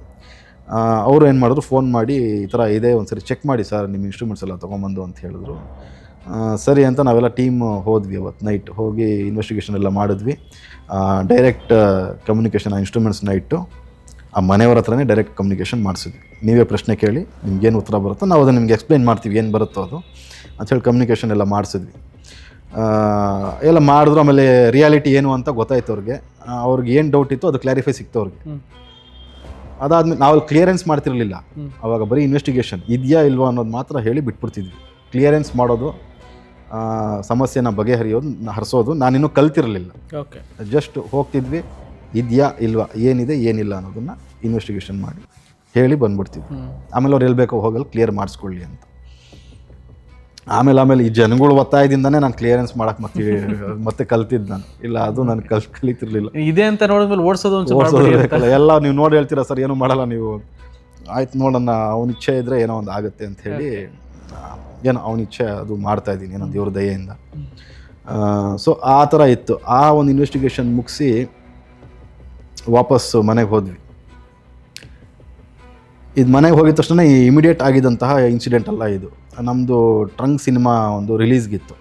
ಅವರು ಏನು ಮಾಡಿದ್ರು ಫೋನ್ ಮಾಡಿ ಈ ಥರ ಇದೆ ಒಂದು ಸರಿ ಚೆಕ್ ಮಾಡಿ, ಸರ್, ನಿಮ್ಮ ಇನ್ಸ್ಟ್ರೂಮೆಂಟ್ಸ್ ಎಲ್ಲ ತೊಗೊಂಬಂದು ಅಂತ ಹೇಳಿದ್ರು. ಸರಿ ಅಂತ ನಾವೆಲ್ಲ ಟೀಮ್ ಹೋದ್ವಿ ಅವತ್ತು ನೈಟ್ ಹೋಗಿ ಇನ್ವೆಸ್ಟಿಗೇಷನ್ ಎಲ್ಲ ಮಾಡಿದ್ವಿ. ಡೈರೆಕ್ಟ್ ಕಮ್ಯುನಿಕೇಷನ್ ಆ ಇನ್ಸ್ಟ್ರೂಮೆಂಟ್ಸ್ನ ಇಟ್ಟು ಆ ಮನೆಯವ್ರ ಹತ್ರನೇ ಡೈರೆಕ್ಟ್ ಕಮ್ಯುನಿಕೇಷನ್ ಮಾಡಿಸಿದ್ವಿ. ನೀವೇ ಪ್ರಶ್ನೆ ಕೇಳಿ ನಿಮ್ಗೇನು ಉತ್ತರ ಬರುತ್ತೋ ನಾವು ಅದನ್ನು ನಿಮ್ಗೆ ಎಕ್ಸ್ಪ್ಲೈನ್ ಮಾಡ್ತೀವಿ ಏನು ಬರುತ್ತೋ ಅದು. ಅಂಥೇಳಿ ಕಮ್ಯುನಿಕೇಷನ್ ಎಲ್ಲ ಮಾಡಿಸಿದ್ವಿ. ಎಲ್ಲ ಮಾಡಿದ್ರು ಆಮೇಲೆ ರಿಯಾಲಿಟಿ ಏನು ಅಂತ ಗೊತ್ತಾಯ್ತು ಅವ್ರಿಗೆ. ಅವ್ರಿಗೆ ಏನು ಡೌಟ್ ಇತ್ತು ಅದು ಕ್ಲಾರಿಫೈ ಸಿಕ್ತು ಅವ್ರಿಗೆ. ಅದಾದ್ಮೇಲೆ ನಾವು ಕ್ಲಿಯರೆನ್ಸ್ ಮಾಡ್ತಿರಲಿಲ್ಲ. ಅವಾಗ ಬರೀ ಇನ್ವೆಸ್ಟಿಗೇಷನ್ ಇದೆಯಾ ಇಲ್ವಾ ಅನ್ನೋದು ಮಾತ್ರ ಹೇಳಿ ಬಿಟ್ಬಿಡ್ತಿದ್ವಿ. ಕ್ಲಿಯರೆನ್ಸ್ ಮಾಡೋದು ಸಮಸ್ಯೆನ ಬಗೆಹರಿಯೋದು ಹರಿಸೋದು ನಾನಿನ್ನೂ ಕಲ್ತಿರಲಿಲ್ಲ. ಓಕೆ ಜಸ್ಟ್ ಹೋಗ್ತಿದ್ವಿ ಇದೆಯಾ ಇಲ್ವಾ ಏನಿದೆ ಏನಿಲ್ಲ ಅನ್ನೋದನ್ನು ಇನ್ವೆಸ್ಟಿಗೇಷನ್ ಮಾಡಿ. ಹೇಳಿ ಬಂದ್ಬಿಡ್ತಿದ್ವಿ ಆಮೇಲೆ ಅವ್ರು ಎಲ್ಲಿ ಬೇಕೋ ಹೋಗಲ್ಲ ಕ್ಲಿಯರ್ ಮಾಡಿಸ್ಕೊಳ್ಳಿ ಅಂತ. ಆಮೇಲೆ ಆಮೇಲೆ ಈ ಜನಗಳು ಒತ್ತಾಯದಿಂದನೇ ನಾನು ಕ್ಲಿಯರೆನ್ಸ್ ಮಾಡಕ್ಕೆ ಮತ್ತೆ ಮತ್ತೆ ಕಲ್ತಿದ್ದು ನಾನು. ಇಲ್ಲ ಅದು ನಾನು ಕಲ್ ಕಲಿತಿರ್ಲಿಲ್ಲ. ಇದೆ ಅಂತ ನೋಡಿದ್ಮೇಲೆ ಓಡಿಸೋದು ಓಡಿಸೋದು ಎಲ್ಲ ನೀವು ನೋಡಿ ಹೇಳ್ತೀರಾ ಸರ್ ಏನು ಮಾಡಲ್ಲ ನೀವು? ಆಯ್ತು ನೋಡೋಣ ಅವನ ಇಚ್ಛೆ ಇದ್ದರೆ ಏನೋ ಒಂದು ಆಗುತ್ತೆ ಅಂತ ಹೇಳಿ ಏನೋ ಅವನ ಇಚ್ಛೆ ಅದು ಮಾಡ್ತಾ ಇದ್ದೀನಿ ಏನೋ ದೇವ್ರ ದಯೆಯಿಂದ. ಸೊ ಆ ಥರ ಇತ್ತು. ಆ ಒಂದು ಇನ್ವೆಸ್ಟಿಗೇಷನ್ ಮುಗಿಸಿ ವಾಪಸ್ಸು ಮನೆಗೆ ಹೋದ್ವಿ. ಇದು ಮನೆಗೆ ಹೋಗಿದ ತಕ್ಷಣ ಈ ಇಮಿಡಿಯೇಟ್ ಆಗಿದ್ದಂತಹ ಇನ್ಸಿಡೆಂಟ್ ಅಲ್ಲ ಇದು. ನಮ್ಮದು ಟ್ರಂಕ್ ಸಿನಿಮಾ ಒಂದು ರಿಲೀಸ್ಗಿತ್ತು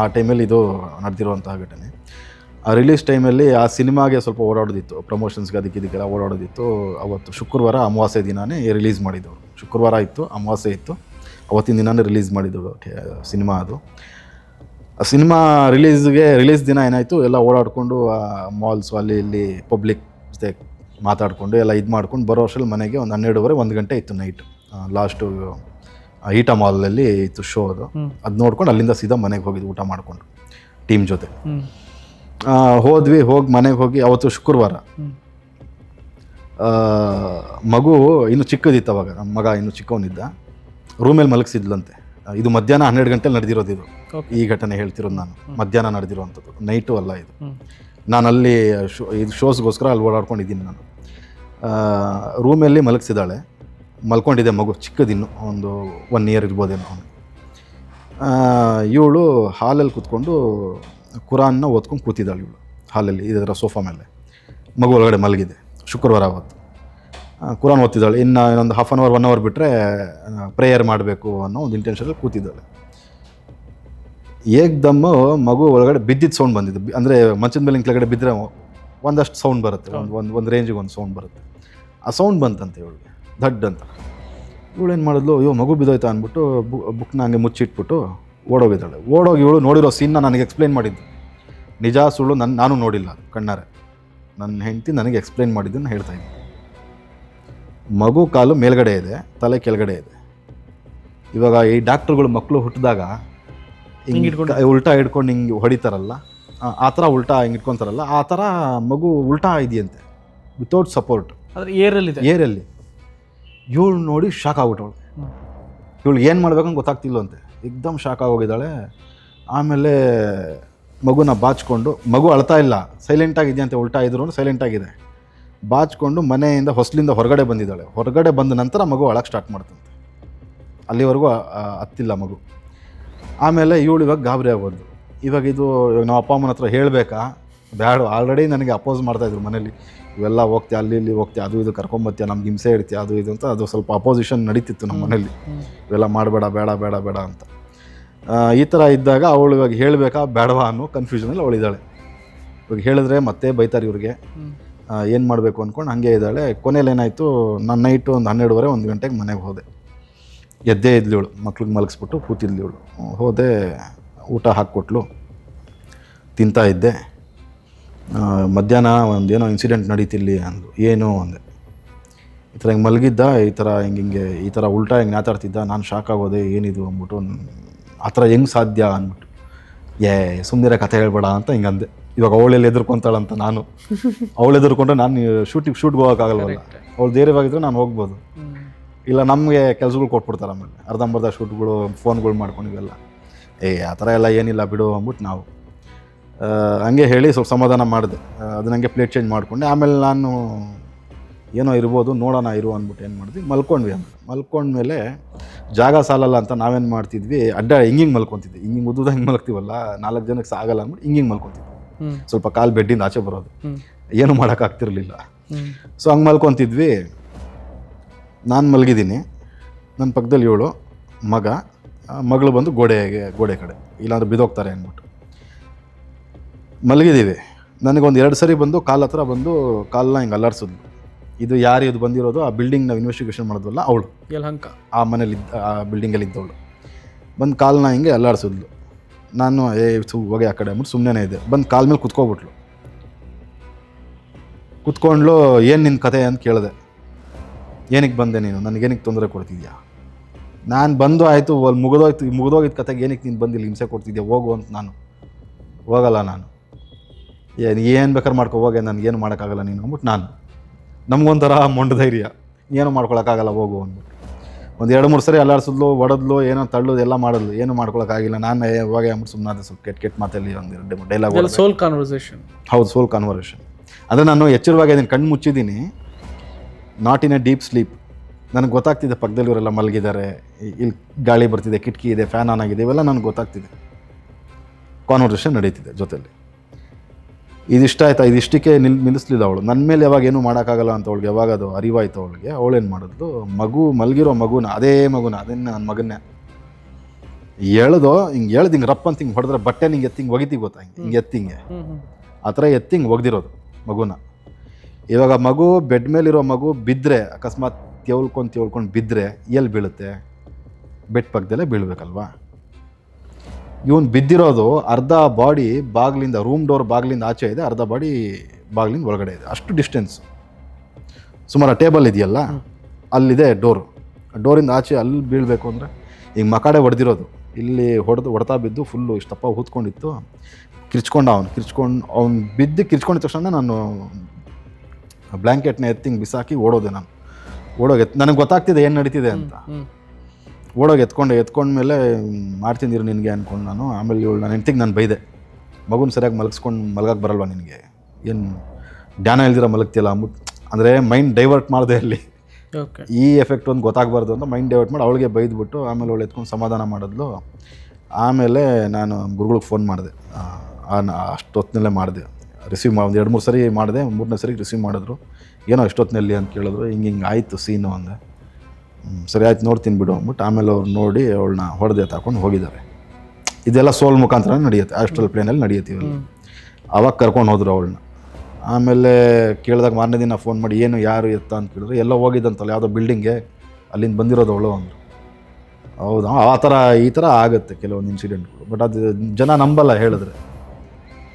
ಆ ಟೈಮಲ್ಲಿ ಇದು ನಡೆದಿರುವಂತಹ ಘಟನೆ. ಆ ರಿಲೀಸ್ ಟೈಮಲ್ಲಿ ಆ ಸಿನಿಮಾಗೆ ಸ್ವಲ್ಪ ಓಡಾಡೋದಿತ್ತು. ಪ್ರಮೋಷನ್ಸ್ಗೆ ಅದಕ್ಕೆ ಇದಕ್ಕೆಲ್ಲ ಓಡಾಡೋದಿತ್ತು. ಅವತ್ತು ಶುಕ್ರವಾರ ಅಮಾವಾಸ್ಯೆ ದಿನವೇ ರಿಲೀಸ್ ಮಾಡಿದ್ದವರು ಶುಕ್ರವಾರ ಇತ್ತು, ಅಮಾವಾಸ್ಯೆ ಇತ್ತು. ಅವತ್ತಿನ ದಿನಾನೇ ರಿಲೀಸ್ ಮಾಡಿದ್ದವರು ಸಿನಿಮಾ ಅದು. ಆ ಸಿನಿಮಾ ರಿಲೀಸ್ಗೆ ರಿಲೀಸ್ ದಿನ ಏನಾಯಿತು? ಎಲ್ಲ ಓಡಾಡಿಕೊಂಡು ಮಾಲ್ಸು ಅಲ್ಲಿ ಇಲ್ಲಿ ಪಬ್ಲಿಕ್ ಜೊತೆ ಮಾತಾಡಿಕೊಂಡು ಎಲ್ಲ ಇದು ಮಾಡ್ಕೊಂಡು ಬರೋ ವರ್ಷದಲ್ಲಿ ಮನೆಗೆ ಒಂದು ಹನ್ನೆರಡುವರೆ ಒಂದು ಗಂಟೆ ಇತ್ತು ನೈಟ್ ಲಾಸ್ಟು ಈಟ ಮಾಲ್ನಲ್ಲಿ ಇತ್ತು ಶೋ ಅದು. ಅದು ನೋಡ್ಕೊಂಡು ಅಲ್ಲಿಂದ ಸೀದಾ ಮನೆಗೆ ಹೋಗಿದ್ದು ಊಟ ಮಾಡಿಕೊಂಡು ಟೀಮ್ ಜೊತೆ. ಹೋದ್ವಿ ಹೋಗಿ ಮನೆಗೆ ಹೋಗಿ ಅವತ್ತು ಶುಕ್ರವಾರ. ಮಗು ಇನ್ನು ಚಿಕ್ಕದಿತ್ತು ಅವಾಗ ನಮ್ಮ ಮಗ ಇನ್ನು ಚಿಕ್ಕವನಿದ್ದ. ರೂಮಲ್ಲಿ ಮಲಗಿಸಿದ್ಲಂತೆ. ಇದು ಮಧ್ಯಾಹ್ನ ಹನ್ನೆರಡು ಗಂಟೆಲಿ ನಡೆದಿರೋದು ಇದು. ಈ ಘಟನೆ ಹೇಳ್ತಿರೋದು ನಾನು. ಮಧ್ಯಾಹ್ನ ನಡೆದಿರುವಂಥದ್ದು ನೈಟು ಅಲ್ಲ ಇದು. ನಾನು ಅಲ್ಲಿ ಶೋ ಇದು ಶೋಸ್ಗೋಸ್ಕರ ಅಲ್ಲಿ ಓಡಾಡ್ಕೊಂಡಿದ್ದೀನಿ ನಾನು. ರೂಮಲ್ಲಿ ಮಲಗಿಸಿದಾಳೆ ಮಲ್ಕೊಂಡಿದೆ ಮಗು ಚಿಕ್ಕದಿನ್ನು ಒಂದು ಒನ್ ಇಯರ್ ಇರ್ಬೋದೇನೋ ಅವನು. ಇವಳು ಹಾಲಲ್ಲಿ ಕೂತ್ಕೊಂಡು ಕುರಾನ್ನ ಓದ್ಕೊಂಡು ಕೂತಿದ್ದಾಳೆ ಇವಳು ಹಾಲಲ್ಲಿ ಇದರ ಸೋಫಾ ಮೇಲೆ. ಮಗು ಒಳಗಡೆ ಮಲಗಿದೆ ಶುಕ್ರವಾರ ಅವತ್ತು ಆ, ಕುರಾನ್ ಓದ್ತಿದ್ದಾಳೆ ಇನ್ನು ಇನ್ನೊಂದು half an hour one hour ಬಿಟ್ಟರೆ ಪ್ರೇಯರ್ ಮಾಡಬೇಕು ಅನ್ನೋ ಒಂದು ಇಂಟೆನ್ಷನಲ್ಲಿ ಕೂತಿದ್ದಾಳೆ. ಏಕ್ದಮ್ಮು ಮಗು ಒಳಗಡೆ ಬಿದ್ದಿದ್ದ ಸೌಂಡ್ ಬಂದಿದ್ದು ಅಂದರೆ ಮಂಚದ ಮೇಲೆ ಕೆಳಗಡೆ ಬಿದ್ದರೆ ಒಂದಷ್ಟು ಸೌಂಡ್ ಬರುತ್ತೆ ಒಂದು ಒಂದು ಒಂದು ರೇಂಜಿಗೆ ಒಂದು ಸೌಂಡ್ ಬರುತ್ತೆ. ಆ ಸೌಂಡ್ ಬಂತಂತೆ ಇವಳಿಗೆ. ದಡ್ ಅಂತ. ಇವಳು ಏನು ಮಾಡಿದ್ಲು ಅಯ್ಯೋ ಮಗು ಬಿದ್ದೋಯ್ತಾ ಅಂದ್ಬಿಟ್ಟು ಬುಕ್ನ ಹಂಗೆ ಮುಚ್ಚಿಟ್ಬಿಟ್ಟು ಓಡೋಗಿದ್ದಾಳೆ. ಓಡೋಗಿ ಇವಳು ನೋಡಿರೋ ಸೀನ್ನ ನನಗೆ ಎಕ್ಸ್ಪ್ಲೈನ್ ಮಾಡಿದ್ದು. ನಿಜ ಸುಳ್ಳು ನನ್ನ ನಾನು ನೋಡಿಲ್ಲ ಅದು ಕಣ್ಣಾರೆ. ನನ್ನ ಹೆಂಡತಿ ನನಗೆ ಎಕ್ಸ್ಪ್ಲೈನ್ ಮಾಡಿದ್ದನ್ನು ಹೇಳ್ತಾ ಇದ್ದೆ ಮಗು ಕಾಲು ಮೇಲ್ಗಡೆ ಇದೆ ತಲೆ ಕೆಳಗಡೆ ಇದೆ. ಇವಾಗ ಈ ಡಾಕ್ಟ್ರುಗಳು ಮಕ್ಕಳು ಹುಟ್ಟಿದಾಗ ಹಿಂಗ್ ಇಟ್ಕೊಂಡು ಉಲ್ಟಾ ಹಿಡ್ಕೊಂಡು ಹಿಂಗೆ ಹೊಡಿತಾರಲ್ಲ ಆ ಥರ ಉಲ್ಟಾ ಹಿಂಗೆ ಇಟ್ಕೊತಾರಲ್ಲ ಆ ಥರ ಮಗು ಉಲ್ಟಾ ಇದೆಯಂತೆ. ವಿತೌಟ್ ಸಪೋರ್ಟ್ ಆದ್ರೆ ಏರಲ್ಲಿದೆ. ಏರಲ್ಲಿ. ಇವಳು ನೋಡಿ ಶಾಕ್ ಆಗ್ಬಿಟ್ಟವಳು. ಇವಳು ಏನು ಮಾಡ್ಬೇಕಂತ ಗೊತ್ತಾಗ್ತಿಲ್ಲಂತೆ ಎಕ್ದಮ್ ಶಾಕ್ ಆಗೋಗಿದ್ದಾಳೆ. ಆಮೇಲೆ ಮಗುನ ಬಾಚ್ಕೊಂಡು, ಮಗು ಅಳ್ತಾ ಇಲ್ಲ. ಸೈಲೆಂಟ್ ಅಂತ, ಉಲ್ಟಾ ಇದ್ರು ಸೈಲೆಂಟ್ ಆಗಿದೆ. ಬಾಚ್ಕೊಂಡು ಮನೆಯಿಂದ ಹೊಸಲಿಂದ ಹೊರಗಡೆ ಬಂದಿದ್ದಾಳೆ. ಹೊರಗಡೆ ಬಂದ ನಂತರ ಮಗು ಅಳಕ್ಕೆ ಸ್ಟಾರ್ಟ್ ಮಾಡ್ತಂತೆ. ಅಲ್ಲಿವರೆಗೂ ಹತ್ತಿಲ್ಲ ಮಗು. ಆಮೇಲೆ ಇವಳು ಇವಾಗ ಗಾಬರಿ ಆಗೋದು ಇವಾಗ ಇದು ಇವಾಗ ನಾವು ಅಪ್ಪ ಅಮ್ಮನ ಹತ್ರ ಹೇಳಬೇಕಾ? ಬ್ಯಾಡ ಆಲ್ರೆಡಿ ನನಗೆ ಅಪೋಸ್ ಮಾಡ್ತಾಯಿದ್ರು ಮನೇಲಿ. ಇವೆಲ್ಲ ಹೋಗ್ತೀಯ ಅಲ್ಲಿ ಇಲ್ಲಿ ಹೋಗ್ತೀಯ ಅದು ಇದು ಕರ್ಕೊಂಬತ್ತೀಯ ನಮ್ಗೆ ಹಿಂಸೆ ಇಡ್ತೀಯ ಅದು ಇದು ಅಂತ ಅದು ಸ್ವಲ್ಪ ಅಪೋಸಿಷನ್ ನಡೀತಿತ್ತು ನಮ್ಮ ಮನೇಲಿ. ಇವೆಲ್ಲ ಮಾಡಬೇಡ ಬೇಡ ಬೇಡ ಬೇಡ ಅಂತ. ಈ ಥರ ಇದ್ದಾಗ ಅವಳು ಇವಾಗ ಹೇಳಬೇಕಾ ಬೇಡವಾ ಅನ್ನೋ ಕನ್ಫ್ಯೂಷನಲ್ಲಿ ಅವಳಿದ್ದಾಳೆ ಇವಾಗ ಹೇಳಿದ್ರೆ ಮತ್ತೆ ಬೈತಾರೆ ಇವ್ರಿಗೆ. ಏನು ಮಾಡಬೇಕು ಅಂದ್ಕೊಂಡು ಹಾಗೆ ಇದ್ದಾಳೆ. ಕೊನೆಯಲ್ಲಿ ಏನಾಯಿತು ನಾನು ನೈಟು ಒಂದು ಹನ್ನೆರಡುವರೆ ಒಂದು ಗಂಟೆಗೆ ಮನೆಗೆ ಹೋದೆ. ಎದ್ದೇ ಇದ್ಲಿ ಇವಳು ಮಕ್ಳಿಗೆ ಮಲಗಿಸ್ಬಿಟ್ಟು ಕೂತಿದ್ಲಿ ಇವಳು. ಹೋದೆ ಊಟ ಹಾಕ್ಕೊಟ್ಲು. ತಿಂತಾ ಇದ್ದೆ. ಮಧ್ಯಾಹ್ನ ಒಂದು ಏನೋ ಇನ್ಸಿಡೆಂಟ್ ನಡೀತಿಲ್ಲಿ ಅಂದು ಏನು ಅಂದೆ. ಈ ಥರ ಹಿಂಗೆ ಮಲಗಿದ್ದ ಈ ಥರ ಹಿಂಗೆ ಹಿಂಗೆ ಈ ಥರ ಉಲ್ಟಾ ಹಿಂಗೆ ಮಾತಾಡ್ತಿದ್ದ ನಾನು ಶಾಕ್ ಆಗೋದೆ ಏನಿದು ಅಂದ್ಬಿಟ್ಟು ಆ ಥರ ಹೆಂಗೆ ಸಾಧ್ಯ ಅಂದ್ಬಿಟ್ಟು. ಏ ಸುಮ್ಮನೆ ಕಥೆ ಹೇಳ್ಬೇಡ ಅಂತ ಹಿಂಗೆ ಅಂದೆ. ಇವಾಗ ಅವಳೆಲ್ಲಿ ಎದುರ್ಕೊಂತಾಳಂತ ನಾನು. ಅವಳು ಎದುರ್ಕೊಂಡ್ರೆ ನಾನು ಶೂಟಿಗೆ ಶೂಟ್ಗೆ ಹೋಗೋಕ್ಕಾಗಲ್ವಲ್ಲ. ಅವಳು ಧೈರ್ಯವಾಗಿದ್ರೆ ನಾನು ಹೋಗ್ಬೋದು. ಇಲ್ಲ ನಮಗೆ ಕೆಲಸಗಳು ಕೊಟ್ಬಿಡ್ತಾರೆ ಆಮೇಲೆ. ಅರ್ಧಂಬರ್ಧ ಶೂಟ್ಗಳು ಫೋನ್ಗಳು ಮಾಡ್ಕೊಂಡು ಇವೆಲ್ಲ. ಏ ಆ ಥರ ಎಲ್ಲ ಏನಿಲ್ಲ ಬಿಡು ಅಂದ್ಬಿಟ್ಟು ನಾವು. ಹಂಗೆ ಹೇಳಿ ಸ್ವಲ್ಪ ಸಮಾಧಾನ ಮಾಡಿದೆ. ಅದನ್ನ ಹಂಗೆ ಪ್ಲೇಟ್ ಚೇಂಜ್ ಮಾಡಿಕೊಂಡೆ. ಆಮೇಲೆ ನಾನು ಏನೋ ಇರ್ಬೋದು ನೋಡೋಣ ಇರು ಅಂದ್ಬಿಟ್ಟು ಏನು ಮಾಡಿದ್ವಿ. ಮಲ್ಕೊಂಡ್ವಿ ಅಂತ ಮಲ್ಕೊಂಡ್ಮೇಲೆ ಜಾಗ ಸಾಲಲ್ಲ ಅಂತ ನಾವೇನು ಮಾಡ್ತಿದ್ವಿ ಅಡ್ಡ ಹಿಂಗೆ ಮಲ್ಕೊತಿದ್ವಿ ಹಿಂಗೆ ಉದ್ದುದ ಹಿಂಗೆ ಮಲ್ಕ್ತೀವಲ್ಲ ನಾಲ್ಕು ಜನಕ್ಕೆ ಸಾಗಲ್ಲ ಅಂದ್ಬಿಟ್ಟು ಹಿಂಗೆ ಮಲ್ಕೊತಿದ್ವಿ ಸ್ವಲ್ಪ ಕಾಲು ಬೆಡ್ಡಿಂದ ಆಚೆ ಬರೋದು. ಏನು ಮಾಡೋಕ್ಕಾಗ್ತಿರ್ಲಿಲ್ಲ ಸೊ ಹಂಗೆ ಮಲ್ಕೊತಿದ್ವಿ. ನಾನು ಮಲಗಿದ್ದೀನಿ. ನನ್ನ ಪಕ್ಕದಲ್ಲಿ ಇವಳು ಮಗ. ಮಗಳು ಬಂದು ಗೋಡೆಗೆ ಗೋಡೆ ಕಡೆ. ಇಲ್ಲಾಂದ್ರೆ ಬಿದೋಗ್ತಾರೆ ಅಂದ್ಬಿಟ್ಟು. ಮಲಗಿದ್ದೀವಿ. ನನಗೊಂದು ಎರಡು ಸರಿ ಬಂದು ಕಾಲ್ ಹತ್ರ ಬಂದು ಕಾಲನ್ನ ಹಿಂಗೆ ಅಲ್ಲಾಡ್ಸಿದ್ಲು. ಇದು ಯಾರು ಇದು ಬಂದಿರೋದು ಆ ಬಿಲ್ಡಿಂಗ್ ನಾವು ಇನ್ವೆಸ್ಟಿಗೇಷನ್ ಮಾಡಿದ್ವಲ್ಲ ಅವಳು. ಯಲಹಂಕ. ಆ ಮನೇಲಿ ಇದ್ದ ಆ ಬಿಲ್ಡಿಂಗಲ್ಲಿ ಇದ್ದವಳು. ಬಂದು ಕಾಲನ್ನ ಹಿಂಗೆ ಅಲ್ಲಾಡ್ಸಿದ್ಲು. ನಾನು ಏ ಸು ಹೋಗಿ ಆ ಕಡೆ ಅಂದ್ಬಿಟ್ಟು ಸುಮ್ಮನೆ ಇದೆ ಬಂದು ಕಾಲ ಮೇಲೆ ಕುತ್ಕೊಬಿಟ್ಲು. ಕುತ್ಕೊಂಡ್ಲು ಏನು ನಿನ್ನ ಕತೆ? ಅಂತ ಕೇಳಿದೆ. ಏನಕ್ಕೆ ಬಂದೆ ನೀನು? ನನಗೇನಕ್ಕೆ ತೊಂದರೆ ಕೊಡ್ತಿದ್ಯಾ? ನಾನು ಬಂದು ಆಯಿತು ಅಲ್ಲಿ ಮುಗಿದೋಯ್ತು ಮುಗಿದೋಗಿದ್ದ ಕತೆಗೆ ಏನಕ್ಕೆ ನೀನು ಬಂದಿಲ್ಲ ಹಿಂಸೆ ಕೊಡ್ತಿದ್ಯಾ? ಹೋಗು ಅಂತ ನಾನು. ಹೋಗಲ್ಲ ನಾನು. ಏನು ಏನು ಬೇಕಾದ್ರೆ ಮಾಡ್ಕೊ ಹೋಗೆ ನನಗೇನು ಮಾಡೋಕ್ಕಾಗಲ್ಲ ನೀನು ಅಂದ್ಬಿಟ್ಟು ನಾನು. ನಮಗೊಂಥರ ಮೊಂಡ ಧೈರ್ಯ. ಏನು ಮಾಡ್ಕೊಳಕ್ಕಾಗಲ್ಲ ಹೋಗು ಅಂದ್ಬಿಟ್ಟು. ಒಂದು ಎರಡು ಮೂರು ಸರಿ ಅಲ್ಲಾಡ್ಸಿದ್ಲು ಒಡದ್ಲು ಏನೋ ತಳ್ಳೋದು ಎಲ್ಲ ಮಾಡಿದ್ಲು. ಏನು ಮಾಡ್ಕೊಳಕ್ಕಾಗಿಲ್ಲ. ನಾನು ಇವಾಗ ಹೋಗಿ ಅಂದ್ಬಿಟ್ಟು ಸುಮ್ಮನೆ ಸ್ವಲ್ಪ ಕೆಟ್ಟ ಕೆಟ್ಟ ಮಾತಲ್ಲಿ ಒಂದು ಎರಡು ಡೈಲಾಗ್ ಸೋಲ್ ಕಾನ್ವರ್ಸೇಷನ್ ಹೌದು ಸೋಲ್ ಕಾನ್ವರ್ಸೇಷನ್ ಅಂದರೆ ನಾನು ಎಚ್ಚರವಾಗಿ ಅದನ್ನು ಕಣ್ಣು ಮುಚ್ಚಿದ್ದೀನಿ not in a deep sleep ನನಗೆ ಗೊತ್ತಾಗ್ತಿದೆ ಪಕ್ಕದಲ್ಲಿ ಇವರೆಲ್ಲ ಮಲಗಿದ್ದಾರೆ. ಇಲ್ಲಿ ಗಾಳಿ ಬರ್ತಿದೆ ಕಿಟಕಿ ಇದೆ ಫ್ಯಾನ್ ಆನ್ ಆಗಿದೆ ಇವೆಲ್ಲ ನನಗೆ ಗೊತ್ತಾಗ್ತಿದೆ. ಕಾನ್ವರ್ಸೇಷನ್ ನಡೀತಿದೆ ಜೊತೆಲಿ. ಇದಿಷ್ಟ ಆಯ್ತಾ? ಇದಿಷ್ಟಕ್ಕೆ ನಿಲ್ ನಿಲ್ಲಿಸ್ಲಿಲ್ಲ ಅವಳು. ನನ್ನ ಮೇಲೆ ಯಾವಾಗ ಏನೂ ಮಾಡೋಕ್ಕಾಗಲ್ಲ ಅಂತ ಅವಳಿಗೆ ಯಾವಾಗ ಅದು ಅರಿವಾಯ್ತು ಅವಳಿಗೆ ಅವಳೇನು ಮಾಡಿದ್ಲು? ಮಗು ಮಲಗಿರೋ ಮಗುನ ಅದೇ ಮಗುನ ಅದನ್ನ ನನ್ನ ಮಗನ್ನೇ. ಎಳ್ದು ಹಿಂಗೆ ಎಳ್ದು ಹಿಂಗೆ ರಪ್ಪ ಅಂತ ಹಿಂಗೆ ಹೊಡೆದ್ರೆ ಬಟ್ಟೆ ನಿಂಗೆ ಎತ್ತಿ ಹಿಂಗೆ ಒಗಿತಿ ಗೊತ್ತಾ? ಹಿಂಗೆ ಹಿಂಗೆ. ಎತ್ತಿಂಗೆ ಆ ಥರ ಎತ್ತಿ ಹಿಂಗೆ ಒಗ್ದಿರೋದು ಮಗುನ. ಇವಾಗ ಮಗು ಬೆಡ್ ಮೇಲಿರೋ ಮಗು ಬಿದ್ದರೆ ಅಕಸ್ಮಾತ್ ತೇಳ್ಕೊಂಡು ತೇಳ್ಕೊಂಡು ಬಿದ್ದರೆ ಎಲ್ಲಿ ಬೀಳುತ್ತೆ? ಬೆಡ್ ಪಕ್ಕದಲ್ಲೇ ಬೀಳ್ಬೇಕಲ್ವಾ? ಇವನು ಬಿದ್ದಿರೋದು ಅರ್ಧ ಬಾಡಿ ಬಾಗಿಲಿಂದ ರೂಮ್ ಡೋರ್ ಬಾಗಿಲಿಂದ ಆಚೆ ಇದೆ ಅರ್ಧ ಬಾಡಿ ಬಾಗಿಲಿಂದ ಒಳಗಡೆ ಇದೆ. ಅಷ್ಟು ಡಿಸ್ಟೆನ್ಸ್ ಸುಮಾರು ಟೇಬಲ್ ಇದೆಯಲ್ಲ ಅಲ್ಲಿದೆ ಡೋರು ಡೋರಿಂದ ಆಚೆ ಅಲ್ಲಿ ಬೀಳಬೇಕು ಅಂದರೆ ಈಗ ಮಕಾಡೆ ಹೊಡೆದಿರೋದು. ಇಲ್ಲಿ ಹೊಡೆದು ಹೊಡ್ತಾ ಬಿದ್ದು ಫುಲ್ಲು ಇಷ್ಟಪ್ಪ ಹೂತ್ಕೊಂಡಿತ್ತು ಕಿರ್ಚ್ಕೊಂಡ ಅವನು ಕಿರ್ಚ್ಕೊಂಡು ಅವ್ನು ಬಿದ್ದು ಕಿರ್ಚ್ಕೊಂಡಿದ್ದ ತಕ್ಷಣ ನಾನು ಬ್ಲ್ಯಾಂಕೆಟ್ನ ಎತ್ತಿಂಗ್ ಹಿಂಗೆ ಬಿಸಾಕಿ ಓಡೋದೆ ನಾನು. ಓಡೋಗೆ ನನಗೆ ಗೊತ್ತಾಗ್ತಿದೆ ಏನು ನಡೀತಿದೆ ಅಂತ. ಓಡೋಗಿ ಎತ್ಕೊಂಡೆ ಎತ್ಕೊಂಡ್ಮೇಲೆ ಮಾಡ್ತಿದ್ದೀರು ನಿನಗೆ ಅಂದ್ಕೊಂಡು ನಾನು. ಆಮೇಲೆ ಇವಳು ನಾನು ಹೆಂಡ್ತಿಗೆ ನಾನು ಬೈದೆ. ಮಗುನ ಸರಿಯಾಗಿ ಮಲಗಿಸ್ಕೊಂಡು ಮಲಗಕ್ಕೆ ಬರಲ್ವಾ ನಿನಗೆ? ಏನು ಜ್ಞಾನ ಇಲ್ದಿರ ಮಲಗ್ತಿಲ್ಲ ಅಂದ್ಬಿಟ್ಟು ಅಂದರೆ ಮೈಂಡ್ ಡೈವರ್ಟ್ ಮಾಡಿದೆ ಅಲ್ಲಿ. ಓಕೆ ಈ ಎಫೆಕ್ಟ್ ಒಂದು ಗೊತ್ತಾಗಬಾರ್ದು ಅಂತ ಮೈಂಡ್ ಡೈವರ್ಟ್ ಮಾಡಿ ಅವಳಿಗೆ ಬೈದ್ಬಿಟ್ಟು ಆಮೇಲೆ ಅವಳು ಎತ್ಕೊಂಡು ಸಮಾಧಾನ ಮಾಡಿದ್ಲು. ಆಮೇಲೆ ನಾನು ಗುರುಗಳಿಗೆ ಫೋನ್ ಮಾಡಿದೆ. ಅಷ್ಟೊತ್ತಿನಲ್ಲೇ ಮಾಡಿದೆ. ರಿಸೀವ್ ಮಾಡಿ ಒಂದು ಎರಡು ಮೂರು ಸರಿ ಮಾಡಿದೆ ಮೂರನೇ ಸರಿ ರಿಸೀವ್ ಮಾಡಿದ್ರು. ಏನೋ ಎಷ್ಟೊತ್ತಿನಲ್ಲಿ ಅಂತ ಕೇಳಿದ್ರು. ಹಿಂಗೆ ಹಿಂಗೆ ಆಯಿತು ಸೀನು ಅಂದೆ ಸರಿ ಆಯ್ತು ನೋಡ್ತೀನಿ ಬಿಡು ಅಂದ್ಬಿಟ್ಟು ಆಮೇಲೆ ಅವ್ರು ನೋಡಿ ಅವಳನ್ನ ಹೊಡೆದೆ ತಗೊಂಡು ಹೋಗಿದ್ದಾರೆ. ಇದೆಲ್ಲ ಸೋಲ್ ಮುಖಾಂತರ ನಡೆಯುತ್ತೆ ಆಸ್ಟ್ರಲ್ ಪ್ಲೇನಲ್ಲಿ ನಡೆಯುತ್ತೆ ಇವೆಲ್ಲ. ಅವಾಗ ಕರ್ಕೊಂಡು ಹೋದ್ರು ಅವಳನ್ನ ಆಮೇಲೆ ಕೇಳಿದಾಗ ಮಾರನೇ ದಿನ ಫೋನ್ ಮಾಡಿ ಏನು ಯಾರು ಎತ್ತ ಅಂತ ಕೇಳಿದ್ರು ಎಲ್ಲ ಹೋಗಿದ್ದಂತಲ್ಲ ಯಾವುದೋ ಬಿಲ್ಡಿಂಗ್ಗೆ ಅಲ್ಲಿಂದ ಬಂದಿರೋದು ಅವಳು ಅಂದರು. ಹೌದಾ ಆ ಥರ ಈ ಥರ ಆಗುತ್ತೆ ಕೆಲವೊಂದು ಇನ್ಸಿಡೆಂಟ್ಗಳು ಬಟ್ ಅದು ಜನ ನಂಬಲ್ಲ ಹೇಳಿದ್ರೆ.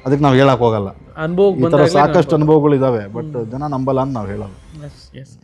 ಅದಕ್ಕೆ ನಾವು ಹೇಳಕ್ಕೆ ಹೋಗಲ್ಲ. ಅನುಭವ ಈ ಥರ ಸಾಕಷ್ಟು ಅನುಭವಗಳಿದ್ದಾವೆ ಬಟ್ ಜನ ನಂಬಲ್ಲ ಅಂತ ನಾವು ಹೇಳೋದು ಎಸ್